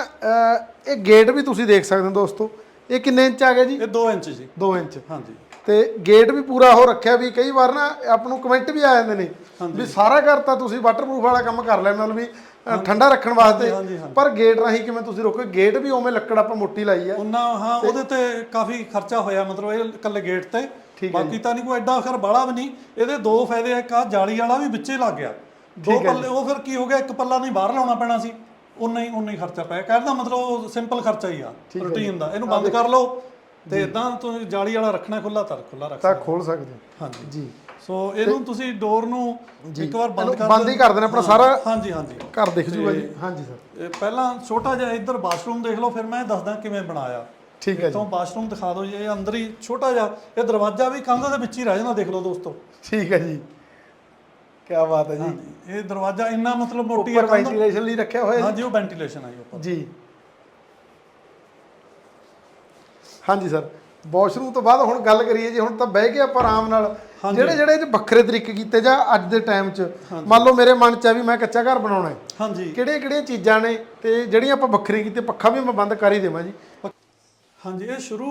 ਇਹ ਗੇਟ ਵੀ ਤੁਸੀਂ ਦੇਖ ਸਕਦੇ ਹੋ ਦੋਸਤੋ। ਇਹ ਕਿੰਨੇ ਇੰਚ ਆ ਗਿਆ ਜੀ? ਇਹ 2 ਇੰਚ ਜੀ। 2 ਇੰਚ। ਹਾਂਜੀ। ਤੇ ਗੇਟ ਵੀ ਪੂਰਾ ਹੋ ਰੱਖਿਆ ਵੀ ਕਈ ਵਾਰ ਨਾ ਆਪ ਨੂੰ ਕਮੈਂਟ ਵੀ ਆ ਜਾਂਦੇ ਨੇ ਵੀ ਸਾਰਾ ਘਰ ਤਾਂ ਤੁਸੀਂ ਵਾਟਰਪ੍ਰੂਫ ਵਾਲਾ ਕੰਮ ਕਰ ਲੈਣ ਨਾਲ ਵੀ ਠੰਡਾ ਰੱਖਣ ਵਾਸਤੇ। ਹਾਂਜੀ, ਹਾਂਜੀ। ਪਰ ਗੇਟ ਰਾਹੀਂ ਕਿਵੇਂ ਤੁਸੀਂ ਰੋਕੋ? ਗੇਟ ਵੀ ਉਵੇਂ ਲੱਕੜ ਆਪਾਂ ਮੋਟੀ ਲਾਈ ਆ। ਉਹਨਾਂ ਹਾਂ ਉਹਦੇ ਤੇ ਕਾਫੀ ਖਰਚਾ ਹੋਇਆ ਮਤਲਬ ਇਹ ਇਕੱਲੇ ਗੇਟ ਤੇ। ਬਾਕੀ ਤਾਂ ਨਹੀਂ ਕੋਈ ਐਡਾ ਖਰ ਬਾਲਾ ਵੀ ਨਹੀਂ। ਇਹਦੇ ਦੋ ਫਾਇਦੇ ਆ ਇੱਕ ਆ ਜਾਲੀ ਵਾਲਾ ਵੀ ਵਿੱਚੇ ਲੱਗ ਗਿਆ। ਦੋ ਪੱਲੇ ਉਹ ਫਿਰ ਕੀ ਹੋ ਗਿਆ ਇੱਕ ਪੱਲਾ ਨਹੀਂ ਬਾਹਰ ਲਾਉਣਾ ਪੈਣਾ ਸੀ। ਉਨਾ ਹੀ ਉਨਾ ਹੀ ਖਰਚਾ ਪਿਆ। ਕਹਿੰਦਾ ਮਤਲਬ ਉਹ ਸਿੰਪਲ ਖਰਚਾ ਹੀ ਆ ਰੂਟੀਨ ਦਾ। ਇਹਨੂੰ ਬੰਦ ਕਰ ਲਓ ਤੇ ਇਦਾਂ ਤੁਸੀਂ ਜਾਲੀ ਵਾਲਾ ਰੱਖਣਾ ਖੁੱਲਾ ਤਾਂ ਖੁੱਲਾ ਰੱਖ ਤਾਂ ਖੋਲ ਸਕਦੇ ਹੋ। ਹਾਂਜੀ। ਜੀ। ਸੋ ਇਹਨੂੰ ਤੁਸੀਂ ਡੋਰ ਨੂੰ ਇੱਕ ਵਾਰ ਬੰਦ ਕਰ ਬੰਦ ਹੀ ਕਰ ਦੇਣਾ ਆਪਣਾ ਸਾਰਾ ਹਾਂਜੀ ਹਾਂਜੀ। ਘਰ ਦਿਖ ਜੂਗਾ ਜੀ। ਹਾਂਜੀ ਸਰ। ਪਹਿਲਾਂ ਛੋਟਾ ਜਿਹਾ ਇੱਧਰ ਬਾਥਰੂਮ ਦੇਖ ਲਓ ਫਿਰ ਮੈਂ ਦੱਸਦਾ ਕਿਵੇਂ ਬਣਾਇਆ। ਠੀਕ ਹੈ ਜੀ। ਇੱਥੋਂ ਬਾਥਰੂਮ ਦਿਖਾ ਦਿਓ ਜੀ ਇਹ ਅੰਦਰ ਹੀ ਛੋਟਾ ਜਿਹਾ ਇਹ ਦਰਵਾਜ਼ਾ ਵੀ ਕੰਧ ਦੇ ਵਿੱਚ ਹੀ ਰਹਿ ਜਾਂਦਾ ਦੇਖ ਲਓ ਦੋਸਤੋ। ਠੀਕ ਹੈ ਜੀ। ਕੀ ਬਾਤ ਹੈ ਜੀ। ਇਹ ਦਰਵਾਜ਼ਾ ਇੰਨਾ ਮਤਲਬ ਮੋਟੀ ਹੈ ਵੈਂਟੀਲੇਸ਼ਨ ਲਈ ਰੱਖਿਆ ਹੋਇਆ ਹਾਂਜੀ ਉਹ ਵੈਂਟੀਲੇਸ਼ਨ ਆ ਜੀ ਉੱਪਰ। ਜੀ। ਹਾਂਜੀ ਸਰ। ਵਾਸ਼ਰੂਮ ਤੋਂ ਬਾਅਦ ਹੁਣ ਗੱਲ ਕਰੀਏ ਜੀ ਹੁਣ ਤਾਂ ਬਹਿ ਕੇ ਆਪਾਂ ਆਰਾਮ ਨਾਲ। ਜਿਹੜੇ ਜਿਹੜੇ ਵੱਖਰੇ ਤਰੀਕੇ ਕੀਤੇ ਜਾਂ ਅੱਜ ਦੇ ਟਾਈਮ 'ਚ। ਮੰਨ ਲਓ ਮੇਰੇ ਮਨ 'ਚ ਆ ਵੀ ਮੈਂ ਕੱਚਾ ਘਰ ਬਣਾਉਣਾ ਹੈ। ਹਾਂਜੀ। ਕਿਹੜੀਆਂ ਕਿਹੜੀਆਂ ਚੀਜ਼ਾਂ ਨੇ ਤੇ ਜਿਹੜੀਆਂ ਆਪਾਂ ਵੱਖਰੀ ਕੀਤੇ ਪੱਖਾ ਵੀ ਮੈਂ ਬੰਦ ਕਰ ਹੀ ਦੇਵਾਂ ਜੀ। ਹਾਂਜੀ ਇਹ ਸ਼ੁਰੂ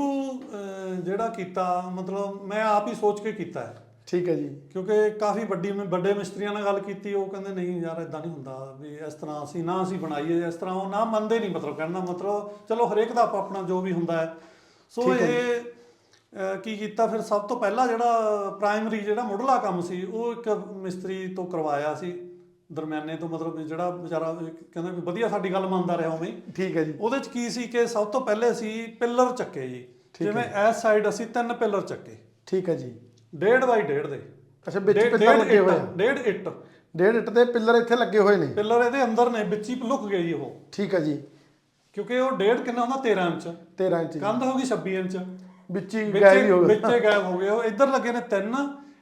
ਜਿਹੜਾ ਕੀਤਾ ਮਤਲਬ ਮੈਂ ਆਪ ਹੀ ਸੋਚ ਕੇ ਕੀਤਾ ਹੈ। ਠੀਕ ਹੈ ਜੀ। ਕਿਉਂਕਿ ਕਾਫੀ ਵੱਡੀ ਵੱਡੇ ਮਿਸਤਰੀਆਂ ਨਾਲ ਗੱਲ ਕੀਤੀ ਉਹ ਕਹਿੰਦੇ ਨਹੀਂ ਯਾਰ ਇਦਾਂ ਨਹੀਂ ਹੁੰਦਾ ਵੀ ਇਸ ਤਰ੍ਹਾਂ ਅਸੀਂ ਨਾ ਅਸੀਂ ਬਣਾਈਏ ਇਸ ਤਰ੍ਹਾਂ ਉਹ ਨਾ ਮੰਨਦੇ ਨਹੀਂ ਮਤਲਬ ਕਹਿਣ ਮਤਲਬ ਚਲੋ ਹਰੇਕ ਦਾ ਆਪੋ ਆਪਣਾ ਜੋ ਵੀ ਹੁੰਦਾ ਹੈ। ਸੋ ਇਹ ਅਹ, ਕੀ ਕੀਤਾ? ਫਿਰ ਸਭ ਤੋਂ ਪਹਿਲਾਂ ਜਿਹੜਾ ਪ੍ਰਾਇਮਰੀ ਜਿਹੜਾ ਮੁੱਢਲਾ ਕੰਮ ਸੀ ਉਹ ਇੱਕ ਮਿਸਤਰੀ ਤੋਂ ਕਰਵਾਇਆ ਸੀ। ਦਰਮਿਆਨੇ ਤੋਂ ਮਤਲਬ ਵੀ ਜਿਹੜਾ ਵਿਚਾਰਾ ਕਹਿੰਦਾ ਵੀ ਵਧੀਆ ਸਾਡੀ ਗੱਲ ਮੰਨਦਾ ਰਿਹਾ ਉਵੇਂ ਹੀ। ਠੀਕ ਹੈ ਜੀ। ਉਹਦੇ ਚ ਕੀ ਸੀ ਕਿ ਸਭ ਤੋਂ ਪਹਿਲੇ ਅਸੀਂ ਪਿੱਲਰ ਚੱਕੇ ਜੀ। ਜਿਵੇਂ ਇਸ ਸਾਈਡ ਅਸੀਂ ਤਿੰਨ ਪਿੱਲਰ ਚੱਕੇ। ਠੀਕ ਹੈ ਜੀ। ਡੇਢ ਬਾਈ ਡੇਢ ਦੇ। ਅੱਛਾ ਵਿੱਚ ਡੇਢ- ਪਿੱਲਰ ਲੱਗੇ ਹੋਏ ਇੱਟ, ਆ ਡੇਢ ਇੱਟ। ਡੇਢ ਇੱਟ ਦੇ ਪਿੱਲਰ ਇੱਥੇ ਲੱਗੇ ਹੋਏ ਨੇ। ਪਿੱਲਰ ਇਹਦੇ ਅੰਦਰ ਨੇ ਵਿੱਚ ਹੀ ਲੁਕ ਗਏ ਜੀ ਉਹ। ਠੀਕ ਹੈ ਜੀ। ਕਿਉਂਕਿ ਉਹ ਡੇਢ ਕਿੰਨਾ ਹੁੰਦਾ? 13 ਇੰਚ। 13 ਇੰਚ। ਕੰਧ ਹੋ ਗਈ 26 ਇੰਚ। ਵਿੱਚ ਹੀ ਗਾਇਬ ਹੀ ਹੋ ਗਿਆ ਵਿੱਚੇ ਗਾਇਬ ਹੋ ਗਏ। ਉਹ ਇੱਧਰ ਲੱਗੇ ਨੇ ਤਿੰਨ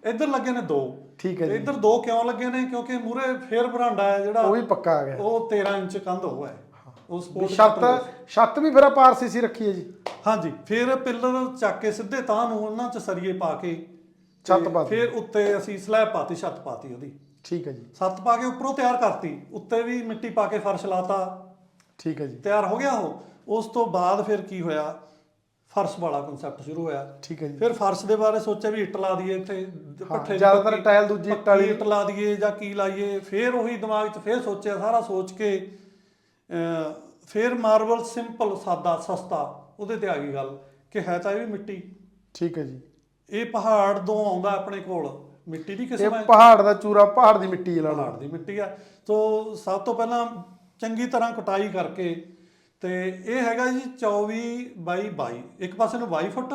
ਇੱਧਰ ਲੱਗੇ ਨੇ ਦੋ। ਠੀਕ ਹੈ ਜੀ। ਇੱਧਰ ਦੋ ਕਿਉਂ ਲੱਗੇ ਨੇ? ਕਿਉਂਕਿ ਮੂਰੇ ਫੇਰ ਬਰਾਂਡਾ ਹੈ ਜਿਹੜਾ ਉਹ ਵੀ ਪੱਕਾ ਆ ਗਿਆ। ਉਹ 13 ਇੰਚ ਕੰਧ ਉਹ ਹੈ। ਉਸ ਛੱਤ ਛੱਤ ਵੀ ਫਿਰ ਆਪਾਂ ਆਰਸੀਸੀ ਰੱਖੀ ਹੈ ਜੀ। ਹਾਂਜੀ। ਫਿਰ ਪਿੱਲਰ ਚੱਕ ਕੇ ਸਿੱਧੇ ਤਾਂ ਨੂੰ ਉਹਨਾਂ ਚ ਸਰੀਏ ਪਾ ਕੇ ਛੱਤ ਪਾ। ਫਿਰ ਉੱਤੇ ਅਸੀਂ ਸਲੈਬ ਪਾਤੀ ਛੱਤ ਪਾਤੀ ਉਹਦੀ। ਠੀਕ ਹੈ ਜੀ। ਛੱਤ ਪਾ ਕੇ ਉੱਪਰੋਂ ਤਿਆਰ ਕਰਤੀ। ਉੱਤੇ ਵੀ ਮਿੱਟੀ ਪਾ ਕੇ ਫਰਸ਼ ਲਾਤਾ। ਠੀਕ ਹੈ ਜੀ। ਤਿਆਰ ਹੋ ਗਿਆ ਉਹ। ਉਸ ਤੋਂ ਬਾਅਦ ਫਿਰ ਕੀ ਹੋਇਆ? ਫਰਸ਼ ਵਾਲਾ ਕਨਸੈਪਟ ਸ਼ੁਰੂ ਹੋਇਆ। ਠੀਕ ਹੈ ਜੀ। ਫਿਰ ਫਰਸ਼ ਦੇ ਬਾਰੇ ਸੋਚਿਆ ਵੀ ਇੱਟ ਲਾ ਦਈਏ ਇੱਥੇ ਪੱਠੇ ਜ਼ਿਆਦਾਤਰ ਟਾਇਲ ਦੂਜੀ ਇੱਟ ਵਾਲੀ- ਇੱਟ ਲਾ ਦਈਏ ਜਾਂ ਕੀ ਲਾਈਏ। ਫਿਰ ਉਹੀ ਦਿਮਾਗ 'ਚ ਫਿਰ ਸੋਚਿਆ ਸਾਰਾ ਸੋਚ ਕੇ ਫਿਰ ਮਾਰਬਲ ਸਿੰਪਲ ਸਾਦਾ ਸਸਤਾ ਉਹਦੇ ਤੇ ਆ ਗਈ ਗੱਲ ਕਿ ਹੈ ਤਾਂ ਇਹ ਵੀ ਮਿੱਟੀ। ਠੀਕ ਹੈ ਜੀ। ਇਹ ਪਹਾੜ ਤੋਂ ਆਉਂਦਾ ਆਪਣੇ ਕੋਲ। ਮਿੱਟੀ ਦੀ ਇਹ ਕਿਸਮ ਹੈ। ਪਹਾੜ ਦਾ ਚੂਰਾ ਪਹਾੜ ਦੀ ਮਿੱਟੀ ਲਾ ਲਓ ਪਹਾੜ ਦੀ ਮਿੱਟੀ ਆ। ਤੋਂ ਸਭ ਤੋਂ ਪਹਿਲਾਂ ਚੰਗੀ ਤਰ੍ਹਾਂ ਕਟਾਈ ਕਰਕੇ ਤੇ ਇਹ ਹੈਗਾ ਜੀ 24 ਬਾਈ 22 ਇੱਕ ਪਾਸੇ ਨੂੰ 22 ਫੁੱਟ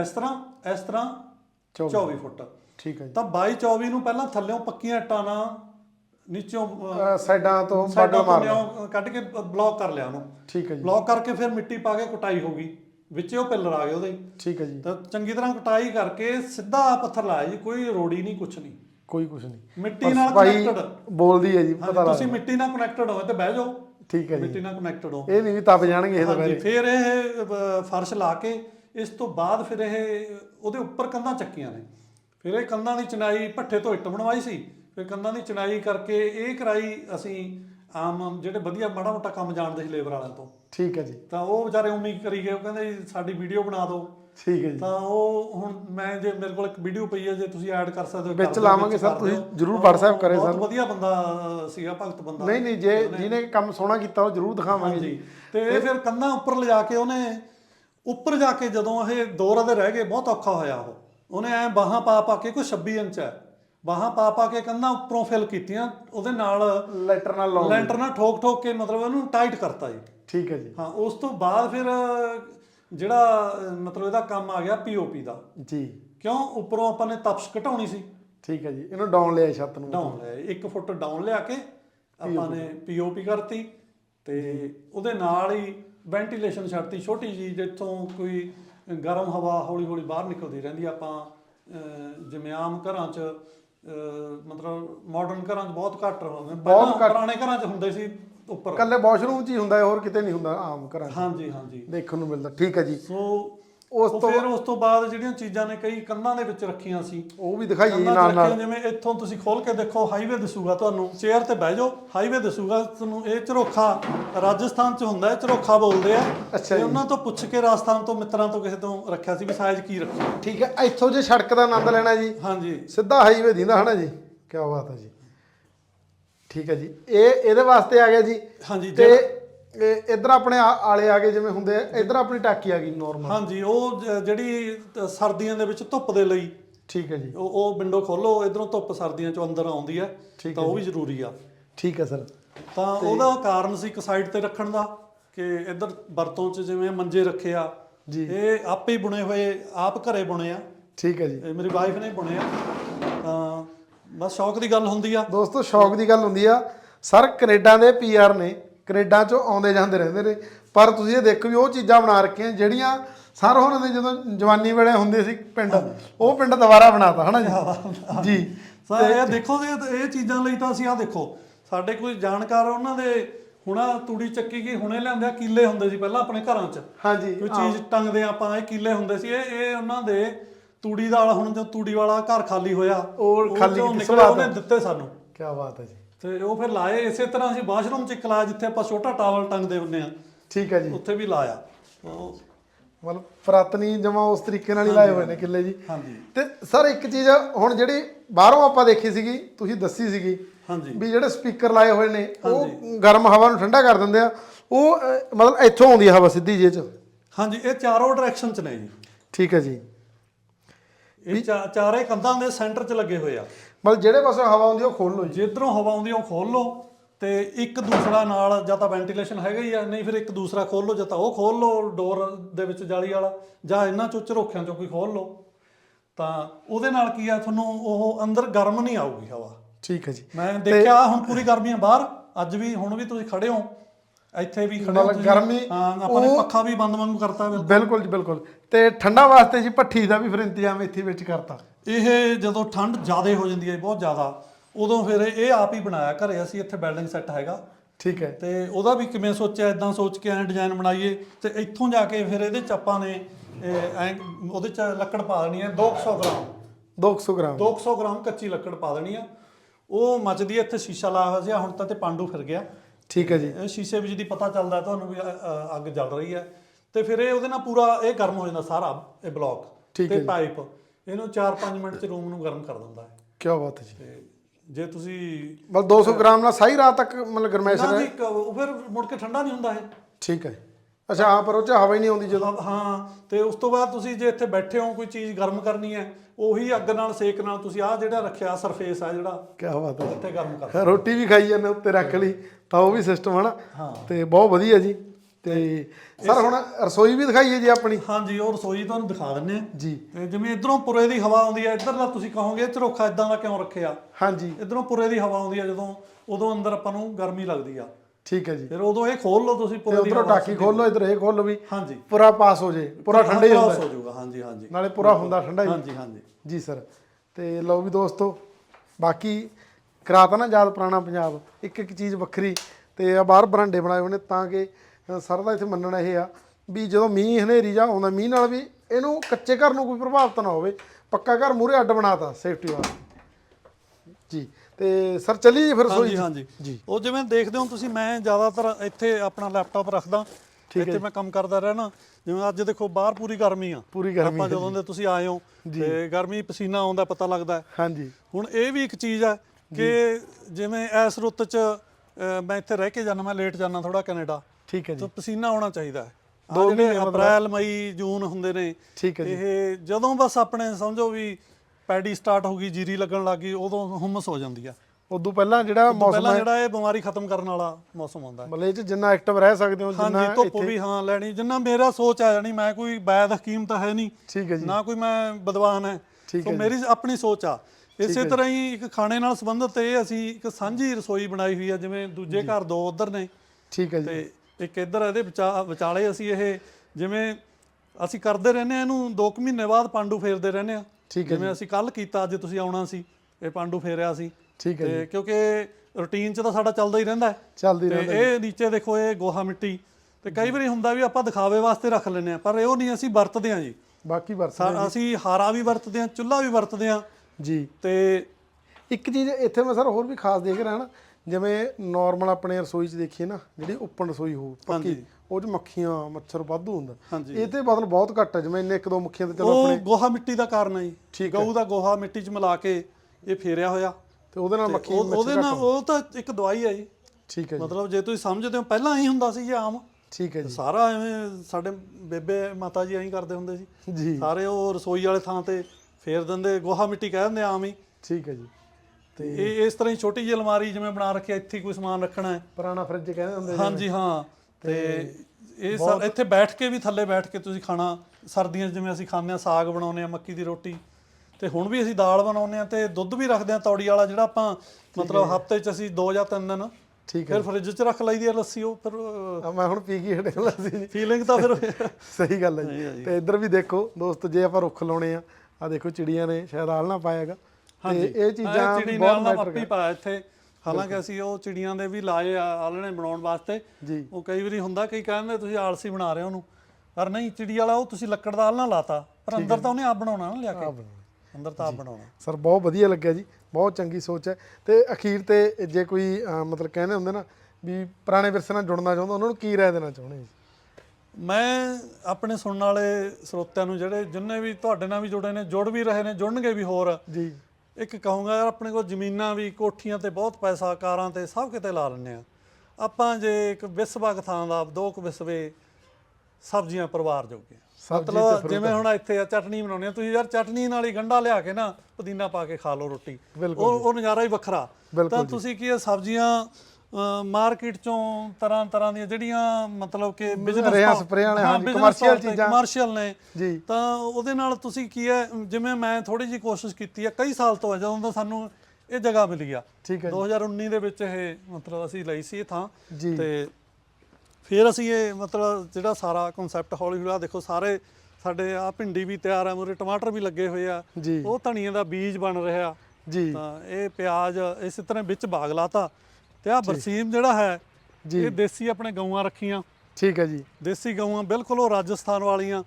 ਇਸ ਤਰ੍ਹਾਂ ਇਸ ਤਰ੍ਹਾਂ 24 ਫੁੱਟ। ਠੀਕ ਹੈ ਜੀ। ਤਾਂ 22 24 ਨੂੰ ਪਹਿਲਾਂ ਥੱਲਿਓਂ ਪੱਕੀਆਂ ਇੱਟਾਂ ਨਾਲ ਨੀਚੋਂ ਸਾਈਡਾਂ ਤੋਂ ਤੋਂ ਮਾਰਨਾ। ਕੱਢ ਕੇ ਬਲੌਕ ਕਰ ਲਿਆ ਉਹਨੂੰ। ਠੀਕ ਹੈ ਜੀ। ਬਲੌਕ ਕਰਕੇ ਫਿਰ ਮਿੱਟੀ ਪਾ ਕੇ ਕੁਟਾਈ ਹੋ ਗਈ। ਵਿੱਚੇ ਉਹ ਪਿੱਲਰ ਆ ਗਏ ਉਹਦੇ। ਠੀਕ ਹੈ ਜੀ। ਤਾਂ ਚੰਗੀ ਤਰ੍ਹਾਂ ਕੁਟਾਈ ਕਰਕੇ ਸਿੱਧਾ ਪੱਥਰ ਲਾਇਆ ਜੀ ਕੋਈ ਰੋੜੀ ਨਹੀਂ ਕੁਛ ਨਹੀਂ। ਕੋਈ ਕੁਝ ਨਹੀਂ। ਮਿੱਟੀ ਨਾਲ ਕਨੈਕਟਡ ਬੋਲਦੀ ਹੈ ਜੀ ਪਤਾ ਤੁਸੀਂ ਮਿੱਟੀ ਨਾਲ ਕਨੈਕਟਡ ਹੋਵੇ ਤੇ ਬਹਿ ਜਾਓ। ਠੀਕ ਹੈ ਜੀ। ਮਿੱਟੀ ਨਾਲ ਕਨੈਕਟਡ ਹੋ। ਇਹ ਨਹੀਂ ਵੀ ਤਪ ਜਾਣਗੇ ਇਹ ਹਾਂਜੀ ਦੁਪਹਿਰੇ ਫਿਰ ਇਹ ਫਰਸ਼ ਲਾ ਕੇ ਇਸ ਤੋਂ ਬਾਅਦ ਫਿਰ ਇਹ ਉਹਦੇ ਉੱਪਰ ਕੰਧਾਂ ਚੱਕੀਆਂ ਨੇ। ਫਿਰ ਇਹ ਕੰਧਾਂ ਦੀ ਚਨਾਈ ਭੱਠੇ ਤੋਂ ਇੱਟ ਬਣਵਾਈ ਸੀ। ਫਿਰ ਕੰਧਾਂ ਦੀ ਚਨਾਈ ਕਰਕੇ ਇਹ ਕਰਾਈ ਅਸੀਂ ਆਮ ਜਿਹੜੇ ਵਧੀਆ ਮਾੜਾ ਮੋਟਾ ਕੰਮ ਜਾਣਦੇ ਸੀ ਲੇਬਰ ਵਾਲਿਆਂ ਤੋਂ। ਠੀਕ ਹੈ ਜੀ। ਤਾਂ ਉਹ ਵਿਚਾਰੇ ਉਮੀਦ ਕਰੀ ਗਏ ਉਹ ਕਹਿੰਦੇ ਜੀ ਸਾਡੀ ਵੀਡੀਓ ਬਣਾ ਦਿਓ। ਠੀਕ ਹੈ ਜੀ। ਤਾਂ ਉਹ ਹੁਣ ਮੈਂ ਜੇ ਮੇਰੇ ਕੋਲ ਇੱਕ ਵੀਡੀਓ ਪਈ ਹੈ ਜੇ ਤੁਸੀਂ ਐਡ ਕਰ ਸਕਦੇ ਹੋ ਵਿੱਚ ਕਰ ਲਾਵਾਂਗੇ ਸਰ, ਕਰ ਤੁਸੀਂ। ਜ਼ਰੂਰ WhatsApp ਕਰਿਓ ਬਹੁਤ ਸਾਨੂੰ। ਵਧੀਆ ਬੰਦਾ ਸੀਗਾ ਭਗਤ ਬੰਦਾ। ਨਹੀਂ ਨਹੀਂ ਜੇ ਜਿਹਨੇ ਕੰਮ ਸੋਹਣਾ ਕੀਤਾ ਉਹ ਜ਼ਰੂਰ ਦਿਖਾਵਾਂਗੇ ਜੀ। ਤੇ ਇਹ ਫਿਰ ਕੰਧਾਂ ਉੱਪਰ ਲਿਜਾ ਕੇ ਉਹਨੇ ਉੱਪਰ ਜਾ ਕੇ ਜਦੋਂ ਇਹ ਦੋ ਰਦੇ ਰਹਿ ਗਏ ਬਹੁਤ ਔਖਾ ਹੋਇਆ ਉਹ। ਉਹਨੇ ਐ ਬਾਹਾਂ ਪਾ ਪਾ ਕੇ ਕੋਈ 26 ਇੰਚ ਹੈ। ਬਾਹਾਂ ਪਾ ਪਾ ਕੇ ਕੰਧਾਂ ਉੱਪਰੋਂ ਫਿਲ ਕੀਤੀਆਂ ਉਹਦੇ ਨਾਲ ਲੈਟਰ ਨਾਲ ਲਾਉਂ ਲੈਂਟਰ ਨਾਲ ਠੋਕ ਠੋਕ ਕੇ ਮਤਲਬ ਉਹਨੂੰ ਟਾਈਟ ਕਰਤਾ ਜੀ। ਠੀਕ ਹੈ ਜੀ। ਹਾਂ ਉਸ ਤੋਂ ਬਾਅਦ ਫਿਰ ਜਿਹੜਾ ਅਹ, ਮਤਲਬ ਇਹਦਾ ਕੰਮ ਆ ਗਿਆ ਪੀਓਪੀ ਦਾ। ਜੀ। ਕਿਉਂ? ਉੱਪਰੋਂ ਆਪਾਂ ਨੇ ਤਪਸ਼ ਘਟਾਉਣੀ ਸੀ। ਠੀਕ ਹੈ ਜੀ। ਇਹਨੂੰ ਡਾਊਨ ਲਿਆ ਛੱਤ ਨੂੰ। ਡਾਊਨ ਲਿਆ। 1 ਫੁੱਟ ਡਾਊਨ ਲਿਆ ਕੇ ਆਪਾਂ ਨੇ ਪੀਓਪੀ ਕਰਤੀ ਤੇ ਉਹਦੇ ਨਾਲ ਹੀ ਵੈਂਟੀਲੇਸ਼ਨ ਛੱਡਤੀ ਛੋਟੀ ਜੀ ਜਿੱਥੋਂ ਕੋਈ ਗਰਮ ਹਵਾ ਹੌਲੀ ਹੌਲੀ ਬਾਹਰ ਨਿਕਲਦੀ ਰਹਿੰਦੀ ਆ। ਆਪਾਂ ਅਹ, ਜਿਵੇਂ ਆਮ ਘਰਾਂ 'ਚ ਅਹ, ਮਤਲਬ ਮਾਡਰਨ ਘਰਾਂ 'ਚ ਬਹੁਤ ਘੱਟ ਹੁੰਦੇ ਪਹਿਲਾਂ ਪੁਰਾਣੇ ਘਰਾਂ 'ਚ ਹੁੰਦੇ ਸੀ। ਉੱਪਰ। ਕੱਲੇ ਵਾਸ਼ਰੂਮ 'ਚ ਹੀ ਹੁੰਦਾ ਹੈ ਹੋਰ ਕਿਤੇ ਨਹੀਂ ਹੁੰਦਾ ਆਮ ਘਰਾਂ 'ਚ। ਹਾਂਜੀ ਹਾਂਜੀ। ਦੇਖਣ ਨੂੰ ਮਿਲਦਾ ਠੀਕ ਹੈ ਜੀ। ਸੋ ਉਸ ਤੋਂ ਫਿਰ ਉਸ ਤੋਂ ਬਾਅਦ ਜਿਹੜੀਆਂ ਚੀਜ਼ਾਂ ਨੇ ਕਈ ਕੰਧਾਂ ਦੇ ਵਿੱਚ ਰੱਖੀਆਂ ਸੀ। ਉਹ ਵੀ ਦਿਖਾਈਏ ਨਾਲ ਨਾਲ। ਜਿਵੇਂ ਇੱਥੋਂ ਤੁਸੀਂ ਖੋਲ ਕੇ ਦੇਖੋ ਹਾਈਵੇ ਦਿਸੂਗਾ ਤੁਹਾਨੂੰ। ਚੇਅਰ ਤੇ ਬਹਿ ਜਾਓ ਹਾਈਵੇ ਦਿਸੂਗਾ ਤੁਹਾਨੂੰ। ਇਹ ਝਰੋਖਾ ਰਾਜਸਥਾਨ 'ਚ ਹੁੰਦਾ ਹੈ ਝਰੋਖਾ ਬੋਲਦੇ ਆ। ਤੇ ਉਹਨਾਂ ਤੋਂ ਪੁੱਛ ਕੇ ਰਾਜਸਥਾਨ ਤੋਂ ਮਿੱਤਰਾਂ ਤੋਂ ਕਿਸੇ ਤੋਂ ਰੱਖਿਆ ਸੀ ਵੀ ਸਾਈਜ਼ ਕੀ ਰੱਖੋ। ਠੀਕ ਹੈ ਇੱਥੋਂ ਜੇ ਸੜਕ ਦਾ ਆਨੰਦ ਲੈਣਾ ਜੀ। ਹਾਂਜੀ। ਸਿੱਧਾ ਹਾਈਵੇ ਦਿੰਦਾ ਹਨਾ ਜੀ? ਕੀ ਬਾਤ ਹੈ ਜੀ। ਠੀਕ ਹੈ ਜੀ। ਇਹ ਇਹਦੇ ਵਾਸਤੇ ਆ ਗਿਆ ਜੀ। ਹਾਂਜੀ ਤੇ ਇਧਰ ਆਪਣੇ ਆ- ਆਲੇ ਆ ਗਏ ਜਿਵੇਂ ਹੁੰਦੇ ਆ ਇਧਰ ਆਪਣੀ ਟਾਕੀ ਆ ਗਈ ਨਾਰਮਲ ਹਾਂਜੀ ਉਹ ਜਿਹੜੀ ਸਰਦੀਆਂ ਦੇ ਵਿੱਚ ਧੁੱਪ ਦੇ ਲਈ ਠੀਕ ਹੈ ਜੀ। ਉਹ ਉਹ ਵਿੰਡੋ ਖੋਲੋ ਇਧਰੋਂ ਧੁੱਪ ਸਰਦੀਆਂ 'ਚੋਂ ਅੰਦਰ ਆਉਂਦੀ ਠੀਕ ਤਾਂ ਉਹ ਵੀ ਜ਼ਰੂਰੀ ਆ। ਠੀਕ ਹੈ ਸਰ। ਤਾਂ ਉਹਦਾ ਕਾਰਨ ਸੀ ਇੱਕ ਸਾਈਡ ਤੇ ਰੱਖਣ ਦਾ ਕਿ ਇੱਧਰ ਵਰਤੋਂ 'ਚ ਜਿਵੇਂ ਮੰਜੇ ਰੱਖੇ ਆ ਜੀ। ਇਹ ਆਪੇ ਹੀ ਬੁਣੇ ਹੋਏ ਆਪ ਘਰੇ ਬੁਣੇ ਆ। ਠੀਕ ਹੈ ਜੀ। ਇਹ ਮੇਰੀ ਵਾਈਫ ਨੇ ਬੁਣੇ ਆ। ਬਸ ਸ਼ੌਕ ਦੀ ਗੱਲ ਹੁੰਦੀ ਆ। ਦੋਸਤੋ ਸ਼ੌਕ ਦੀ ਗੱਲ ਹੁੰਦੀ ਆ। ਸਰ ਕੈਨੇਡਾ ਦੇ ਪੀਆਰ ਨੇ ਕੈਨੇਡਾ ਚੋਂ ਆਉਂਦੇ ਜਾਂਦੇ ਰਹਿੰਦੇ ਨੇ। ਪਰ ਤੁਸੀਂ ਇਹ ਦੇਖੋ ਵੀ ਉਹ ਚੀਜ਼ਾਂ ਬਣਾ ਰੱਖੀਆਂ ਜਿਹੜੀਆਂ ਸਰ ਹੋਰਾਂ ਦੇ ਜਦੋਂ ਜਵਾਨੀ ਵੇਲੇ ਹੁੰਦੇ ਸੀ ਪਿੰਡ ਉਹ ਪਿੰਡ ਦੁਬਾਰਾ ਬਣਾਤਾ ਹਨਾ ਜੀ? ਜੀ। ਸਾ ਇਹ ਦੇਖੋ ਇਹ ਚੀਜ਼ਾਂ ਲਈ ਤਾਂ ਅਸੀਂ ਆ ਦੇਖੋ ਸਾਡੇ ਕੋਈ ਜਾਣਕਾਰ ਉਹਨਾਂ ਦੇ ਹੁਣਾ ਤੂੜੀ ਚੱਕੀ ਗਈ ਹੁਣੇ ਲਿਆਂਦੇ ਆ ਕੀਲੇ ਹੁੰਦੇ ਸੀ ਪਹਿਲਾਂ ਆਪਣੇ ਘਰਾਂ 'ਚ। ਹਾਂਜੀ ਕੋਈ ਚੀਜ਼ ਟੰਗਦੇ ਆਪਾਂ ਇਹ ਕੀਲੇ ਹੁੰਦੇ ਸੀ ਇਹ ਇਹ ਉਹਨਾਂ ਦੇ ਤੂੜੀ ਦਾ ਵਾਲਾ ਹੁਣ ਜੋ ਤੂੜੀ ਵਾਲਾ ਘਰ ਖਾਲੀ ਹੋਇਆ ਉਹ ਖਾਲੀ ਸਵਾਦ। ਉਹਨੇ ਦਿੱਤੇ? ਸਾਨੂੰ। ਕੀ ਬਾਤ ਹੈ ਜੀ। ਤੇ ਉਹ ਫਿਰ ਲਾਏ ਇਸੇ ਤਰ੍ਹਾਂ ਅਸੀਂ ਵਾਸ਼ਰੂਮ 'ਚ ਇੱਕ ਲਾਇਆ ਜਿੱਥੇ ਆਪਾਂ ਛੋਟਾ ਟਾਵਲ ਟੰਗਦੇ ਹੁੰਨੇ ਆ ਠੀਕ ਹੈ ਜੀ। ਉੱਥੇ ਵੀ ਲਾਇਆ। ਉਹ ਮਤਲਬ ਪੁਰਾਤਨੀ ਜਮਾ ਉਸ ਤਰੀਕੇ ਨਾਲ ਹੀ ਲਾਏ ਹੋਏ ਨੇ ਕਿੱਲੇ ਜੀ। ਹਾਂਜੀ। ਤੇ ਸਰ ਇੱਕ ਚੀਜ਼ ਹੁਣ ਜਿਹੜੀ ਬਾਹਰੋਂ ਆਪਾਂ ਦੇਖੀ ਸੀਗੀ ਤੁਸੀਂ ਦੱਸੀ ਸੀਗੀ ਹਾਂਜੀ। ਵੀ ਜਿਹੜੇ ਸਪੀਕਰ ਲਾਏ ਹੋਏ ਨੇ ਉਹ ਗਰਮ ਹਵਾ ਨੂੰ ਠੰਡਾ ਕਰ ਦਿੰਦੇ ਆ। ਉਹ ਮਤਲਬ ਇੱਥੋਂ ਆਉਂਦੀ ਹਵਾ ਸਿੱਧੀ ਜੇ ਚ? ਹਾਂਜੀ ਇਹ ਚਾਰੋਂ ਡਾਇਰੈਕਸ਼ਨ 'ਚ ਨੇ ਜੀ। ਠੀਕ ਹੈ ਜੀ। ਇਹ ਚਾ- ਚਾਰੇ ਕੰਧਾਂ ਦੇ ਸੈਂਟਰ 'ਚ ਲੱਗੇ ਹੋਏ ਆ। ਮਤਲਬ ਜਿਹੜੇ ਪਾਸੋਂ ਹਵਾ ਆਉਂਦੀ ਉਹ ਖੋਲ ਲਓ ਜੀ। ਜਿੱਧਰੋਂ ਹਵਾ ਆਉਂਦੀ ਉਹ ਖੋਲ ਲਓ ਤੇ ਇੱਕ ਦੂਸਰਾ ਨਾਲ ਜਾਂ ਤਾਂ ਵੈਂਟੀਲੇਸ਼ਨ ਹੈਗਾ ਹੀ ਆ ਨਹੀਂ ਫਿਰ ਇੱਕ ਦੂਸਰਾ ਖੋਲ ਲਓ ਜਾਂ ਤਾਂ ਉਹ ਖੋਲ ਲਓ ਡੋਰ ਦੇ ਵਿੱਚ ਜਾਲੀ ਵਾਲਾ ਜਾਂ ਇਹਨਾਂ ਚੋਂ ਝਰੋਖਿਆਂ ਚੋਂ ਕੋਈ ਖੋਲ ਲਓ। ਤਾਂ ਉਹਦੇ ਨਾਲ ਕੀ ਆ ਤੁਹਾਨੂੰ ਉਹ ਅੰਦਰ ਗਰਮ ਨਹੀਂ ਆਊਗੀ ਹਵਾ। ਠੀਕ ਹੈ ਜੀ। ਮੈਂ ਦੇਖਿਆ ਹੁਣ ਪੂਰੀ ਗਰਮੀ ਆ ਬਾਹਰ। ਅੱਜ ਵੀ ਹੁਣ ਵੀ ਤੁਸੀਂ ਖੜੇ ਹੋ। ਇੱਥੇ ਵੀ ਖੜੇ ਹੋ ਮਤਲਬ। ਗਰਮੀ ਹਾਂ ਆਪਾਂ ਨੇ ਪੱਖਾ ਵੀ ਬੰਦ ਵਾਂਗੂ ਕਰਤਾ ਬਿਲਕੁਲ ਬਿਲਕੁਲ ਜੀ ਬਿਲਕੁਲ। ਤੇ ਠੰਡਾ ਵਾਸਤੇ ਜੀ ਭੱਠੀ ਦਾ ਵੀ ਫਿਰ ਇੰਤਜ਼ਾਮ ਇੱਥੇ ਵਿੱਚ ਕਰਤਾ। ਇਹ ਜਦੋਂ ਠੰਡ ਜ਼ਿਆਦਾ ਹੋ ਜਾਂਦੀ ਹੈ ਬਹੁਤ ਜ਼ਿਆਦਾ ਉਦੋਂ ਫਿਰ ਇਹ ਆਪ ਹੀ ਬਣਾਇਆ। ਘਰੇ ਅਸੀਂ ਇੱਥੇ ਬਿਲਡਿੰਗ ਸੈੱਟ ਹੈਗਾ। ਠੀਕ ਹੈ। ਤੇ ਉਹਦਾ ਵੀ ਕਿਵੇਂ ਸੋਚਿਆ ਇਦਾਂ ਸੋਚ ਕੇ ਐਂ ਡਿਜ਼ਾਈਨ ਬਣਾਈਏ। ਤੇ ਇੱਥੋਂ ਜਾ ਕੇ ਫਿਰ ਇਹਦੇ ਚ ਆਪਾਂ ਨੇ ਇਹ ਐਂ ਉਹਦੇ ਚ ਲੱਕੜ ਪਾ ਦੇਣੀ ਹੈ 200 ਗ੍ਰਾਮ। 200 ਗ੍ਰਾਮ। 200 ਗ੍ਰਾਮ ਕੱਚੀ ਲੱਕੜ ਪਾ ਦੇਣੀ ਆ। ਉਹ ਮੱਚਦੀ ਹੈ ਇੱਥੇ ਸ਼ੀਸ਼ਾ ਲਾਇਆ ਹੋਇਆ ਸੀ ਹੁਣ ਤਾਂ ਤੇ ਪਾਂਡੂ ਫਿਰ ਗਿਆ। ਠੀਕ ਹੈ ਜੀ। ਇਹ ਸ਼ੀਸ਼ੇ ਵਿੱਚ ਦੀ ਪਤਾ ਚੱਲਦਾ ਤੁਹਾਨੂੰ ਵੀ ਅ, ਅ, ਅੱਗ ਜਲ ਰਹੀ ਹੈ। ਤੇ ਫਿਰ ਇਹ ਉਹਦੇ ਨਾਲ ਪੂਰਾ ਇਹ ਗਰਮ ਹੋ ਜਾਂਦਾ ਸਾਰਾ ਇਹ ਬਲੌਕ ਠੀਕ ਹੈ ਤੇ ਜੀ। ਪਾਈਪ। ਇਹਨੂੰ 4-5 ਮਿੰਟ ਚ ਰੂਮ ਨੂੰ ਗਰਮ ਕਰ ਦਿੰਦਾ ਹੈ। ਕੀ ਬਾਤ ਹੈ ਜੀ। ਤੇ ਜੇ ਤੁਸੀਂ ਮਤਲਬ 200 ਗ੍ਰਾਮ ਨਾਲ ਸਾਰੀ ਰਾਤ ਤੱਕ ਮਤਲਬ ਗਰਮੈਸ਼ ਨਾ ਰਹੇ? ਕ- ਉਹ ਫਿਰ ਮੁੜ ਕੇ ਠੰਡਾ ਨਹੀਂ ਹੁੰਦਾ ਇਹ। ਠੀਕ ਹੈ। ਅੱਛਾ ਹਾਂ ਪਰ ਉਹ ਚ ਹਵਾ ਹੀ ਨਹੀਂ ਆਉਂਦੀ ਜਦੋਂ? ਹਾਂ ਤੇ ਉਸ ਤੋਂ ਬਾਅਦ ਤੁਸੀਂ ਜੇ ਇੱਥੇ ਬੈਠੇ ਹੋ ਕੋਈ ਚੀਜ਼ ਗਰਮ ਕਰਨੀ ਹੈ ਉਹੀ ਅੱਗ ਨਾਲ ਸੇਕ ਨਾਲ ਤੁਸੀਂ ਆਹ ਜਿਹੜਾ ਰੱਖਿਆ ਸਰਫੇਸ ਆ ਜਿਹੜਾ ਕੀ ਬਾਤ ਹੈ। ਇੱਥੇ ਗਰਮ ਕਰ ਰੋਟੀ ਵੀ ਖਾਈ ਜਾਂਦੇ ਉੱਤੇ ਰੱਖ ਲਈ ਤਾਂ ਉਹ ਵੀ ਸਿਸਟਮ ਹੈ ਨਾ ਹਾਂ। ਤੇ ਬਹੁਤ ਵਧੀਆ ਜੀ। ਤੇ ਸਰ ਹੁਣ ਰਸੋਈ ਵੀ ਦਿਖਾਈਏ ਜੀ ਆਪਣੀ। ਹਾਂਜੀ ਉਹ ਰਸੋਈ ਤੁਹਾਨੂੰ ਦਿਖਾ ਦਿੰਨੇ ਆ। ਜੀ। ਤੇ ਜਿਵੇਂ ਇਧਰੋਂ ਪੁਰੇ ਦੀ ਹਵਾ ਆਉਂਦੀ ਹੈ ਇੱਧਰ ਦਾ ਤੁਸੀਂ ਕਹੋਗੇ ਝਰੋਖਾ ਇਦਾਂ ਦਾ ਕਿਉਂ ਰੱਖਿਆ? ਹਾਂਜੀ। ਇਧਰੋਂ ਪੁਰੇ ਦੀ ਹਵਾ ਆਉਂਦੀ ਹੈ ਜਦੋਂ ਉਦੋਂ ਅੰਦਰ ਆਪਾਂ ਨੂੰ ਗਰਮੀ ਲੱਗਦੀ ਆ। ਠੀਕ ਹੈ ਜੀ। ਫਿਰ ਉਦੋਂ ਇਹ ਖੋਲ ਲਓ ਤੁਸੀਂ ਪੁਰੇ ਉਧਰੋਂ ਟਾਕੀ ਖੋਲ ਲਓ ਇਧਰ ਇਹ ਖੋਲ ਲਓ ਵੀ। ਹਾਂਜੀ। ਪੂਰਾ ਪਾਸ ਹੋ ਜੇ ਪੂਰਾ ਠੰਡਾ ਹੀ ਹੁੰਦਾ। ਹੋ ਜਾਊਗਾ ਹਾਂਜੀ ਹਾਂਜੀ। ਨਾਲੇ ਪੂਰਾ ਹੁੰਦਾ ਠੰਡਾ ਹੀ। ਹਾਂਜੀ ਹਾਂਜੀ। ਜੀ ਸਰ। ਤੇ ਲਓ ਵੀ ਦੋਸਤੋ ਬਾਕੀ ਕਰਾਤਾ ਨਾ ਯਾਦ ਪੁਰਾਣਾ ਪੰਜਾਬ ਇੱਕ ਇੱਕ ਚੀਜ਼ ਵੱਖਰੀ ਤੇ ਆ ਬਾਹਰ ਬਰਾਂਡੇ ਬਣਾਏ ਹੋਏ ਨੇ ਤਾਂ ਕਿ ਸਰ ਦਾ ਇੱਥੇ ਮੰਨਣਾ ਇਹ ਆ ਵੀ ਜਦੋਂ ਮੀਂਹ ਹਨੇਰੀ ਜਾਂ ਆਉਂਦਾ ਮੀਂਹ ਨਾਲ ਵੀ ਇਹਨੂੰ ਕੱਚੇ ਘਰ ਨੂੰ ਕੋਈ ਪ੍ਰਭਾਵਿਤ ਨਾ ਹੋਵੇ ਪੱਕਾ ਘਰ ਮੂਰੇ ਅੱਡ ਬਣਾਤਾ ਸੇਫਟੀ ਵਾਸਤੇ ਜੀ। ਤੇ ਸਰ ਚੱਲੀਏ ਜੀ ਫਿਰ ਰਸੋਈ ਹਾਂਜੀ ਜੀ। ਉਹ ਜਿਵੇਂ ਦੇਖਦੇ ਹੋ ਤੁਸੀਂ ਮੈਂ ਜ਼ਿਆਦਾਤਰ ਇੱਥੇ ਆਪਣਾ ਲੈਪਟਾਪ ਰੱਖਦਾ। ਇੱਥੇ ਮੈਂ ਕੰਮ ਕਰਦਾ ਰਹਿਣਾ। ਜਿਵੇਂ ਅੱਜ ਦੇਖੋ ਬਾਹਰ ਪੂਰੀ ਗਰਮੀ ਆ। ਪੂਰੀ ਗਰਮੀ ਆਪਾਂ ਜਦੋਂ ਦੇ ਤੁਸੀਂ ਆਏ ਹੋ ਤੇ ਗਰਮੀ ਪਸੀਨਾ ਆਉਂਦਾ ਪਤਾ ਲੱਗਦਾ। ਹਾਂਜੀ। ਹੁਣ ਇਹ ਵੀ ਇੱਕ ਚੀਜ਼ ਹੈ ਕਿ ਜਿਵੇਂ ਇਸ ਰੁੱਤ 'ਚ ਮੈਂ ਇੱਥੇ ਰਹਿ ਕੇ ਜਾਣਾ ਮੈਂ ਲੇਟ ਜਾਣਾ ਥੋੜਾ ਕੈਨੇਡਾ ਠੀਕ ਹੈ ਜੀ। ਤਾਂ ਪਸੀਨਾ ਆਉਣਾ ਚਾਹੀਦਾ ਹੈ। ਦੋ ਦੋ ਮਹੀਨੇ ਅਪ੍ਰੈਲ ਮਈ ਜੂਨ ਹੁੰਦੇ ਨੇ ਠੀਕ ਹੈ ਜੀ। ਇਹ ਜਦੋਂ ਬਸ ਆਪਣੇ ਸਮਝੋ ਵੀ ਪੈਡੀ ਸਟਾਰਟ ਹੋ ਗਈ ਜੀਰੀ ਲੱਗਣ ਲੱਗੀ ਉਦੋਂ ਹੁਮਸ ਹੋ ਜਾਂਦੀ ਆ। ਉਦੋਂ ਪਹਿਲਾਂ ਜਿਹੜਾ ਮੌਸਮ ਪਹਿਲਾਂ ਜਿਹੜਾ ਇਹ ਬਿਮਾਰੀ ਖਤਮ ਕਰਨ ਵਾਲਾ ਮੌਸਮ ਹੁੰਦਾ ਹੈ। ਮਤਲਬ ਇਹ 'ਚ ਜਿੰਨਾ ਐਕਟਿਵ ਰਹਿ ਸਕਦੇ ਹੋ ਜਿੰਨਾ ਹਾਂਜੀ ਧੁੱਪ ਵੀ ਹਾਂ ਲੈਣੀ ਜਿੰਨਾ ਮੇਰਾ ਸੋਚ ਆ ਜਾਣੀ ਮੈਂ ਕੋਈ ਵੈਦ ਹਕੀਮ ਤਾਂ ਹੈ ਨਹੀਂ। ਠੀਕ ਹੈ ਜੀ। ਨਾ ਕੋਈ ਮੈਂ ਵਿਦਵਾਨ ਹੈ। ਠੀਕ ਸੋ ਮੇਰੀ ਆਪਣੀ ਸੋਚ ਆ। ਇਸੇ ਤਰ੍ਹਾਂ ਹੀ ਇੱਕ ਖਾਣੇ ਨਾਲ ਸੰਬੰਧਿਤ ਇਹ ਅਸੀਂ ਇੱਕ ਸਾਂਝੀ ਰਸੋਈ ਬਣਾਈ ਹੋਈ ਆ ਜਿਵੇਂ ਦੂਜੇ ਘਰ ਦੋ ਉਧਰ ਨੇ। ਠੀਕ ਹੈ ਜੀ। ਤੇ ਇੱਕ ਇੱਧਰ ਇਹਦੇ ਵਿਚਾ- ਵਿਚਾਲੇ ਅਸੀਂ ਇਹ ਜਿਵੇਂ ਅਸੀਂ ਕਰਦੇ ਰਹਿੰਦੇ ਆ ਇਹਨੂੰ 2 ਮਹੀਨੇ ਬਾਅਦ ਪਾਂਡੂ ਫੇਰਦੇ ਰਹਿੰਦੇ ਆ। ਠੀਕ ਹੈ ਜਿਵੇਂ ਅਸੀਂ ਕੱਲ ਕੀਤਾ ਅੱਜ ਤੁਸੀਂ ਆਉਣਾ ਸੀ ਇਹ ਪਾਂਡੂ ਫੇਰਿਆ ਸੀ। ਠੀਕ ਹੈ ਤੇ ਕਿਉਂਕਿ ਰੁਟੀਨ 'ਚ ਤਾਂ ਸਾਡਾ ਚੱਲਦਾ ਹੀ ਰਹਿੰਦਾ ਹੈ। ਚੱਲਦੀ ਤੇ ਰਹਿ ਇਹ ਨੀਚੇ ਦੇਖੋ ਇਹ ਗੋਹਾ ਮਿੱਟੀ। ਤੇ ਕਈ ਵਾਰੀ ਹੁੰਦਾ ਵੀ ਆਪਾਂ ਦਿਖਾਵੇ ਵਾਸਤੇ ਰੱਖ ਲੈਂਦੇ ਆ ਪਰ ਇਹ ਉਹ ਨਹੀਂ ਅਸੀਂ ਵਰਤਦੇ ਆ ਜੀ। ਬਾਕੀ ਵਰਤ ਸਾ- ਅਸੀਂ ਹਾਰਾ ਵੀ ਵਰਤਦੇ ਆ ਚੁੱਲ੍ਹਾ ਵੀ ਵਰਤਦੇ ਆ ਜੀ। ਤੇ ਇੱਕ ਚੀਜ਼ ਇੱਥੇ ਮੈਂ ਸਰ ਹੋਰ ਵੀ ਖਾਸ ਦੇਖ ਰਿਹਾ ਨਾ ਜਿਵੇਂ ਨਾਰਮਲ ਆਪਣੇ ਰਸੋਈ 'ਚ ਦੇਖੀਏ ਨਾ ਜਿਹੜੀ ਓਪਨ ਰਸੋਈ ਹੋ ਪੱਕੀ ਉਹ 'ਚ ਮੱਖੀਆਂ ਮੱਛਰ ਵਾਧੂ ਹੁੰਦਾ। ਇਹ ਤੇ ਬਦਲ ਬਹੁਤ ਘੱਟ ਹੈ ਜਿਵੇਂ ਇੰਨੇ ਇੱਕ ਦੋ ਮੱਖੀਆਂ ਤੇ ਚਲੋ ਉਹ ਗੋਹਾ ਮਿੱਟੀ ਦਾ ਕਾਰਨ ਹੈ ਜੀ। ਗਊ ਦਾ ਗੋਹਾ ਮਿੱਟੀ 'ਚ ਮਿਲਾ ਕੇ ਇਹ ਫੇਰਿਆ ਹੋਇਆ। ਤੇ ਉਹਦੇ ਨਾਲ ਮੱਖੀ ਉਹ- ਉਹਦੇ ਨਾਲ ਉਹ ਤਾਂ ਇੱਕ ਦਵਾਈ ਹੈ ਜੀ। ਠੀਕ ਹੈ ਜੀ। ਮਤਲਬ ਜੇ ਤੁਸੀਂ ਸਮਝਦੇ ਹੋ ਪਹਿਲਾਂ ਹੀ ਹੁੰਦਾ ਸੀ ਜੀ ਆਮ। ਠੀਕ ਹੈ ਜੀ। ਸਾਰਾ ਐਵੇਂ ਸਾਡੇ ਬੇਬੇ ਮਾਤਾ ਜੀ ਐਂ ਕਰਦੇ ਹੁੰਦੇ ਸੀ। ਜੀ। ਸਾਰੇ ਉਹ ਰਸੋਈ ਵਾਲੇ ਥਾਂ ਤੇ ਫੇਰ ਦਿੰਦੇ ਗੋਹਾ ਮਿੱਟੀ ਕਹਿ ਦਿੰਦੇ ਆਮ ਹੀ। ਠੀਕ ਹੈ ਜੀ। ਤੇ ਇਹ ਇਸ ਤਰ੍ਹਾਂ ਹੀ ਛੋਟੀ ਜਿਹੀ ਅਲਮਾਰੀ ਜਿਵੇਂ ਬਣਾ ਰੱਖਿਆ ਇੱਥੇ ਹੀ ਕੋਈ ਸਮਾਨ ਰੱਖਣਾ ਹੈ। ਪੁਰਾਣਾ ਫ੍ਰਿਜ ਕਹਿੰਦੇ ਹੁੰਦੇ ਹਾਂਜੀ ਹਾਂ। ਤੇ ਇਹ ਸਰ ਇੱਥੇ ਬੈਠ ਕੇ ਵੀ ਥੱਲੇ ਬੈਠ ਕੇ ਤੁਸੀਂ ਖਾਣਾ ਸਰਦੀਆਂ 'ਚ ਜਿਵੇਂ ਅਸੀਂ ਖਾਂਦੇ ਆ ਸਾਗ ਬਣਾਉਂਦੇ ਆ ਮੱਕੀ ਦੀ ਰੋਟੀ। ਤੇ ਹੁਣ ਵੀ ਅਸੀਂ ਦਾਲ ਬਣਾਉਂਦੇ ਆ ਤੇ ਦੁੱਧ ਵੀ ਰੱਖਦੇ ਆ ਤੌੜੀ ਵਾਲਾ ਜਿਹੜਾ ਆਪਾਂ ਮਤਲਬ ਹਫ਼ਤੇ 'ਚ ਅਸੀਂ 2 ਜਾਂ 3 ਦਿਨ ਠੀਕ ਹੈ ਫਿਰ ਫ੍ਰਿਜ 'ਚ ਰੱਖ ਲਈਦੀ ਆ ਲੱਸੀ ਉਹ ਫਿਰ ਮੈਂ ਹੁਣ ਪੀ ਕੇ ਹਟਿਆ ਸੀ ਜੀ। ਫੀਲਿੰਗ ਤਾਂ ਫਿਰ ਸਹੀ ਗੱਲ ਹੈ ਜੀ। ਤੇ ਇੱਧਰ ਵੀ ਦੇਖੋ ਦੋਸਤ ਜੇ ਆਪਾਂ ਰੁੱਖ ਲਾਉਣੇ ਆ ਆ ਦੇਖੋ ਚਿੜੀਆਂ ਨੇ ਸ਼ਾਇਦ ਆਲਣਾ ਪਾਇਆਗਾ ਤੇ ਇਹ ਚੀਜ਼ਾਂ ਬਹੁਤ ਮੈਟਰ ਮੱਪੀ ਪਾਇਆ ਇੱਥੇ। ਹਾਲਾਂਕਿ ਅਸੀਂ ਉਹ ਚਿੜੀਆਂ ਦੇ ਵੀ ਲਾਏ ਆ ਆਲਣੇ ਬਣਾਉਣ ਵਾਸਤੇ। ਜੀ। ਉਹ ਕਈ ਵਾਰੀ ਹੁੰਦਾ ਕਈ ਕਹਿੰਦੇ ਤੁਸੀਂ ਆਲਸੀ ਬਣਾ ਰਹੇ ਹੋ ਉਹਨੂੰ। ਪਰ ਨਹੀਂ ਚਿੜੀ ਵਾਲਾ ਉਹ ਤੁਸੀਂ ਲੱਕੜ ਦਾ ਆਲਣਾ ਲਾਤਾ। ਪਰ ਅੰਦਰ ਤਾਂ ਉਹਨੇ ਆਪ ਬਣਾਉਣਾ ਨਾ ਲਿਆ ਕੇ। ਅੰਦਰ ਤਾਂ ਆਪ ਬਣਾਉਣਾ। ਸਰ ਬਹੁਤ ਵਧੀਆ ਲੱਗਿਆ ਜੀ। ਬਹੁਤ ਚੰਗੀ ਸੋਚ ਹੈ। ਤੇ ਅਖੀਰ ਤੇ ਜੇ ਕੋਈ ਮਤਲਬ ਕਹਿੰਦੇ ਹੁੰਦੇ ਨਾ ਵੀ ਪੁਰਾਣੇ ਵਿਰਸੇ ਨਾਲ ਜੁੜਨਾ ਚਾਹੁੰਦਾ ਉਹਨਾਂ ਨੂੰ ਕੀ ਰਾਏ ਦੇਣਾ ਚਾਹੁੰਦੇ ਜੀ? ਮੈਂ ਆਪਣੇ ਸੁਣਨ ਵਾਲੇ ਸਰੋਤਿਆਂ ਨੂੰ ਜਿਹੜੇ ਜਿੰਨੇ ਵੀ ਤੁਹਾਡੇ ਨਾਲ ਵੀ ਜੁੜੇ ਨੇ ਜੁੜ ਵੀ ਰਹੇ ਨੇ ਜੁੜਨਗੇ ਵੀ ਹੋਰ। ਜੀ। ਇੱਕ ਕਹੂੰਗਾ ਯਾਰ ਆਪਣੇ ਕੋਲ ਜ਼ਮੀਨਾਂ ਵੀ ਕੋਠੀਆਂ ਤੇ ਬਹੁਤ ਪੈਸਾ ਕਾਰਾਂ ਤੇ ਸਭ ਕਿਤੇ ਲਾ ਲੈਂਦੇ ਆ ਆਪਾਂ ਜੇ ਇੱਕ ਵਿਸਵਾ ਕੁ ਥਾਂ ਦਾ ਦੋ ਕੁ ਵਿਸਵੇ ਸਬਜ਼ੀਆਂ ਪਰਿਵਾਰ ਜੋਗੇ। ਮਤਲਬ ਜਿਵੇਂ ਹੁਣ ਇੱਥੇ ਆ ਚਟਨੀ ਬਣਾਉਣੀ ਆ ਤੁਸੀਂ ਯਾਰ ਚਟਨੀ ਨਾਲ ਹੀ ਗੰਡਾ ਲਿਆ ਕੇ ਨਾ ਪੁਦੀਨਾ ਪਾ ਕੇ ਖਾ ਲਓ ਰੋਟੀ। ਉਹ ਉਹ ਨਜ਼ਾਰਾ ਹੀ ਵੱਖਰਾ। ਤਾਂ ਤੁਸੀਂ ਕੀ ਇਹ ਸਬਜ਼ੀਆਂ ਮਾਰਕੀਟ ਚੋਂ ਤਰ੍ਹਾਂ ਤਰ੍ਹਾਂ ਦੀਆਂ ਜਿਹੜੀਆਂ ਮਤਲਬ ਕਿ ਬਿਜ਼ਨਸ ਰੇਹਾਂ ਸਪਰੇਆਂ ਵਾਲੇ, ਹਾਂਜੀ, commercial ਚੀਜ਼ਾਂ। ਕਮਰਸ਼ੀਅਲ ਨੇ। ਜੀ। ਤਾਂ ਉਹਦੇ ਨਾਲ ਤੁਸੀਂ ਕੀ ਹੈ ਜਿਵੇਂ ਮੈਂ ਥੋੜੀ ਜੀ ਕੋਸ਼ਿਸ਼ ਕੀਤੀ ਹੈ ਕਈ ਸਾਲ ਤੋਂ ਜਦੋਂ ਦਾ ਸਾਨੂੰ ਇਹ ਜਗ੍ਹਾ ਮਿਲੀ ਆ। ਠੀਕ ਹੈ 2019 ਦੇ ਵਿੱਚ ਇਹ ਮਤਲਬ ਅਸੀਂ ਲਈ ਸੀ ਇਹ ਥਾਂ। ਤੇ ਫਿਰ ਅਸੀਂ ਇਹ ਮਤਲਬ ਜਿਹੜਾ ਸਾਰਾ ਕਨਸੈਪਟ ਹੌਲੀ ਹੌਲੀ ਦੇਖੋ ਸਾਰੇ ਸਾਡੇ ਆ ਭਿੰਡੀ ਵੀ ਤਿਆਰ ਆ ਮੂਰੇ ਟਮਾਟਰ ਵੀ ਲੱਗੇ ਹੋਏ ਆ। ਉਹ ਧਨੀਏ ਦਾ ਬੀਜ ਬਣ ਰਿਹਾ। ਜੀ। ਤਾਂ ਇਹ ਪਿਆਜ਼ ਇਸੇ ਤਰ੍ਹਾਂ ਵਿੱਚ ਬਾਗ ਲਾਤਾ। ਤੇ ਆ ਬਰਸੀਮ ਜਿਹੜਾ ਹੈ ਜੀ। ਇਹ ਦੇਸੀ ਆਪਣੇ ਗਊਆਂ ਰੱਖੀਆਂ। ਠੀਕ ਹੈ ਜੀ। ਦੇਸੀ ਗਊਆਂ ਬਿਲਕੁਲ ਉਹ ਰਾਜਸਥਾਨ ਵਾਲੀਆਂ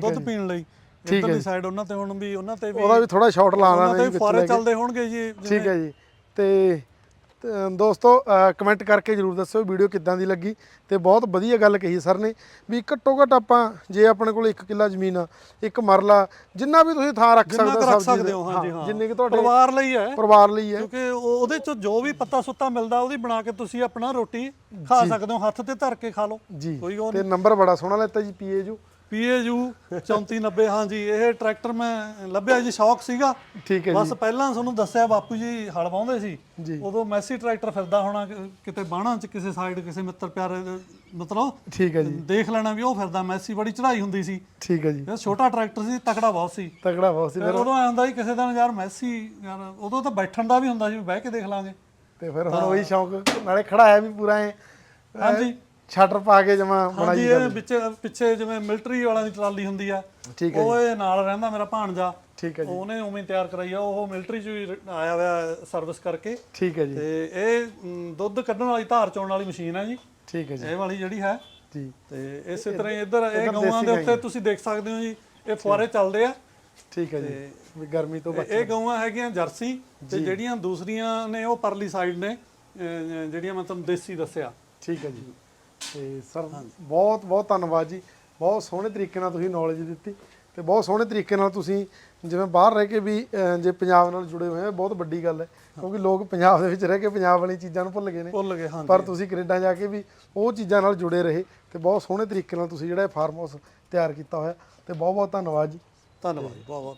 ਦੁੱਧ ਪੀਣ ਲਈ। ਇੱਧਰਲੀ ਸਾਈਡ ਉਹਨਾਂ ਤੇ ਹੁਣ ਵੀ ਉਹਨਾਂ ਤੇ ਵੀ ਉਹਦਾ ਵੀ ਥੋੜਾ ਸ਼ਾਟ ਉਹਨਾਂ ਲਾਣਾ ਤੇ। ਚੱਲਦੇ ਹੋਣਗੇ ਜੀ ਠੀਕ ਹੈ ਜੀ। ਤੇ ਦੋਸਤੋ ਕਮੈਂਟ ਕਰਕੇ ਜਰੂਰ ਦੱਸਿਓ ਵੀਡੀਓ ਕਿੱਦਾਂ ਦੀ ਲੱਗੀ ਤੇ ਬਹੁਤ ਵਧੀਆ ਗੱਲ ਕਹੀ ਸਰ ਨੇ ਵੀ ਘੱਟੋ ਘੱਟ ਆਪਾਂ ਜੇ ਆਪਣੇ ਕੋਲ 1 ਕਿੱਲਾ ਜ਼ਮੀਨ ਆ ਇੱਕ ਮਰਲਾ ਜਿੰਨਾ ਵੀ ਤੁਸੀਂ ਥਾਂ ਰੱਖ ਸਕਦੇ ਹੋ ਸਬਜ਼ੀ ਹੋ ਜਿੰਨੇ ਕਿ ਤੁਹਾਡੇ ਪਰਿਵਾਰ ਲਈ ਹੈ। ਪਰਿਵਾਰ ਲਈ ਹੈ। ਕਿਉਂਕਿ ਉਹ- ਉਹਦੇ ਚ ਜੋ ਵੀ ਪੱਤਾ ਸੁੱਤਾ ਮਿਲਦਾ ਉਹਦੀ ਬਣਾ ਕੇ ਤੁਸੀਂ ਆਪਣਾ ਰੋਟੀ ਖਾ ਸਕਦੇ ਹੋ ਹੱਥ ਤੇ ਧਰ ਕੇ ਖਾ ਲਓ। ਜੀ। ਕੋਈ ਉਹ ਤੇ ਨੰਬਰ ਬੜਾ ਸੋਹਣਾ ਲੈਤਾ ਜੀ ਪੀਏਜੂ ਪੀਏਯੂ 3490 ਹਾਂਜੀ ਇਹ ਟਰੈਕਟਰ ਮੈਂ ਲੱਭਿਆ ਜੀ ਸ਼ੌਕ ਸੀਗਾ। ਠੀਕ ਹੈ ਬਸ ਪਹਿਲਾਂ ਤੁਹਾਨੂੰ ਦੱਸਿਆ ਬਾਪੂ ਜੀ ਹਲ ਵਾਉਂਦੇ ਸੀ। ਜੀ। ਉਦੋਂ ਮੈਸੀ ਟਰੈਕਟਰ ਫਿਰਦਾ ਹੋਣਾ ਕਿਤੇ ਬਾਣਾ ਚ ਕਿਸੇ ਸਾਈਡ ਕਿਸੇ ਮਿੱਤਰ ਪਿਆਰੇ ਮਤਲਬ ਠੀਕ ਹੈ ਜੀ। ਦੇਖ ਲੈਣਾ ਵੀ ਉਹ ਫਿਰਦਾ ਮੈਸੀ ਬੜੀ ਚੜਾਈ ਹੁੰਦੀ ਸੀ। ਠੀਕ ਹੈ ਜੀ। ਇਹ ਛੋਟਾ ਟਰੈਕਟਰ ਸੀ ਤਕੜਾ ਬਹੁਤ ਸੀ। ਤਗੜਾ ਬਹੁਤ ਸੀ ਫਿਰ ਉਦੋਂ ਹੁੰਦਾ ਸੀ ਕਿਸੇ ਦਿਨ ਯਾਰ ਮੈਸੀ ਯਾਰ ਉਦੋਂ ਤਾਂ ਬੈਠਣ ਦਾ ਵੀ ਹੁੰਦਾ ਸੀ ਬਹਿ ਕੇ ਦੇਖ ਲਾਂਗੇ। ਤੇ ਫਿਰ ਹੁਣ ਉਹੀ ਸ਼ੌਂਕ ਨਾਲੇ ਖੜਾਇਆ ਵੀ ਪੂਰਾ ਐ। ਹਾਂਜੀ। ਸ਼ਟਰ ਪਾ ਕੇ ਜਮਾ ਬੜਾ ਹਾਂਜੀ ਇਹ ਵਿੱਚ ਪਿੱਛੇ ਜਿਵੇਂ ਮਿਲਟਰੀ ਵਾਲਿਆਂ ਦੀ ਟਰਾਲੀ ਹੁੰਦੀ ਆ ਠੀਕ ਉਹ ਇਹ ਨਾਲ ਰਹਿੰਦਾ ਮੇਰਾ ਭਾਣਜਾ। ਠੀਕ ਹੈ ਜੀ। ਉਹਨੇ ਉਵੇਂ ਹੀ ਤਿਆਰ ਕਰਾਈ ਆ ਉਹ ਮਿਲਟਰੀ ਚ ਆਇਆ ਹੋਇਆ ਸਰਵਿਸ ਕਰਕੇ। ਠੀਕ ਹੈ ਜੀ। ਤੇ ਇਹ ਦੁੱਧ ਕੱਢਣ ਵਾਲੀ ਧਾਰ ਚੋਣ ਵਾਲੀ ਮਸ਼ੀਨ ਹੈ ਜੀ। ਠੀਕ ਹੈ ਜੀ। ਇਹ ਵਾਲੀ ਜਿਹੜੀ ਹੈ। ਜੀ। ਤੇ ਇਸੇ ਤਰ੍ਹਾਂ ਹੀ ਇੱਧਰ ਇਹ ਗਊਆਂ ਦੇ ਉੱਤੇ ਤੁਸੀਂ ਦੇਖ ਸਕਦੇ ਹੋ ਜੀ ਇਹ ਫੁਆਰੇ ਚੱਲਦੇ ਆ। ਠੀਕ ਹੈ ਜੀ। ਵੀ ਗਰਮੀ ਤੋਂ ਇਹ- ਇਹ ਗਊਆਂ ਹੈਗੀਆਂ ਜਰਸੀ ਤੇ ਜਿਹੜੀਆਂ ਦੂਸਰੀਆਂ ਨੇ ਉਹ ਪਰਲੀ ਸਾਈਡ ਨੇ ਜਿਹੜੀਆਂ ਮੈਂ ਤੁਹਾਨੂੰ ਦੇਸੀ ਦੱਸਿਆ। ਠੀਕ ਹੈ ਜੀ। ਤੇ ਸਰ ਬਹੁਤ ਬਹੁਤ ਧੰਨਵਾਦ ਜੀ। ਬਹੁਤ ਸੋਹਣੇ ਤਰੀਕੇ ਨਾਲ ਤੁਸੀਂ ਨੌਲੇਜ ਦਿੱਤੀ ਤੇ ਬਹੁਤ ਸੋਹਣੇ ਤਰੀਕੇ ਨਾਲ ਤੁਸੀਂ ਜਿਵੇਂ ਬਾਹਰ ਰਹਿ ਕੇ ਵੀ ਜੇ ਪੰਜਾਬ ਨਾਲ ਜੁੜੇ ਹੋਏ ਆ ਬਹੁਤ ਵੱਡੀ ਗੱਲ ਹੈ। ਕਿਉਂਕਿ ਲੋਕ ਪੰਜਾਬ ਦੇ ਵਿੱਚ ਰਹਿ ਕੇ ਪੰਜਾਬ ਵਾਲੀ ਚੀਜ਼ਾਂ ਨੂੰ ਭੁੱਲ ਗਏ ਨੇ। ਭੁੱਲ ਗਏ ਪਰ ਤੁਸੀਂ ਕੈਨੇਡਾ ਜਾ ਕੇ ਵੀ ਉਹ ਚੀਜ਼ਾਂ ਨਾਲ ਜੁੜੇ ਰਹੇ ਤੇ ਬਹੁਤ ਸੋਹਣੇ ਤਰੀਕੇ ਨਾਲ ਤੁਸੀਂ ਜਿਹੜਾ ਫਾਰਮ ਹਾਊਸ ਤਿਆਰ ਕੀਤਾ ਹੋਇਆ ਤੇ ਬਹੁਤ ਬਹੁਤ ਧੰਨਵਾਦ ਜੀ। ਧੰਨਵਾਦ ਬਹੁਤ ਬਹੁਤ।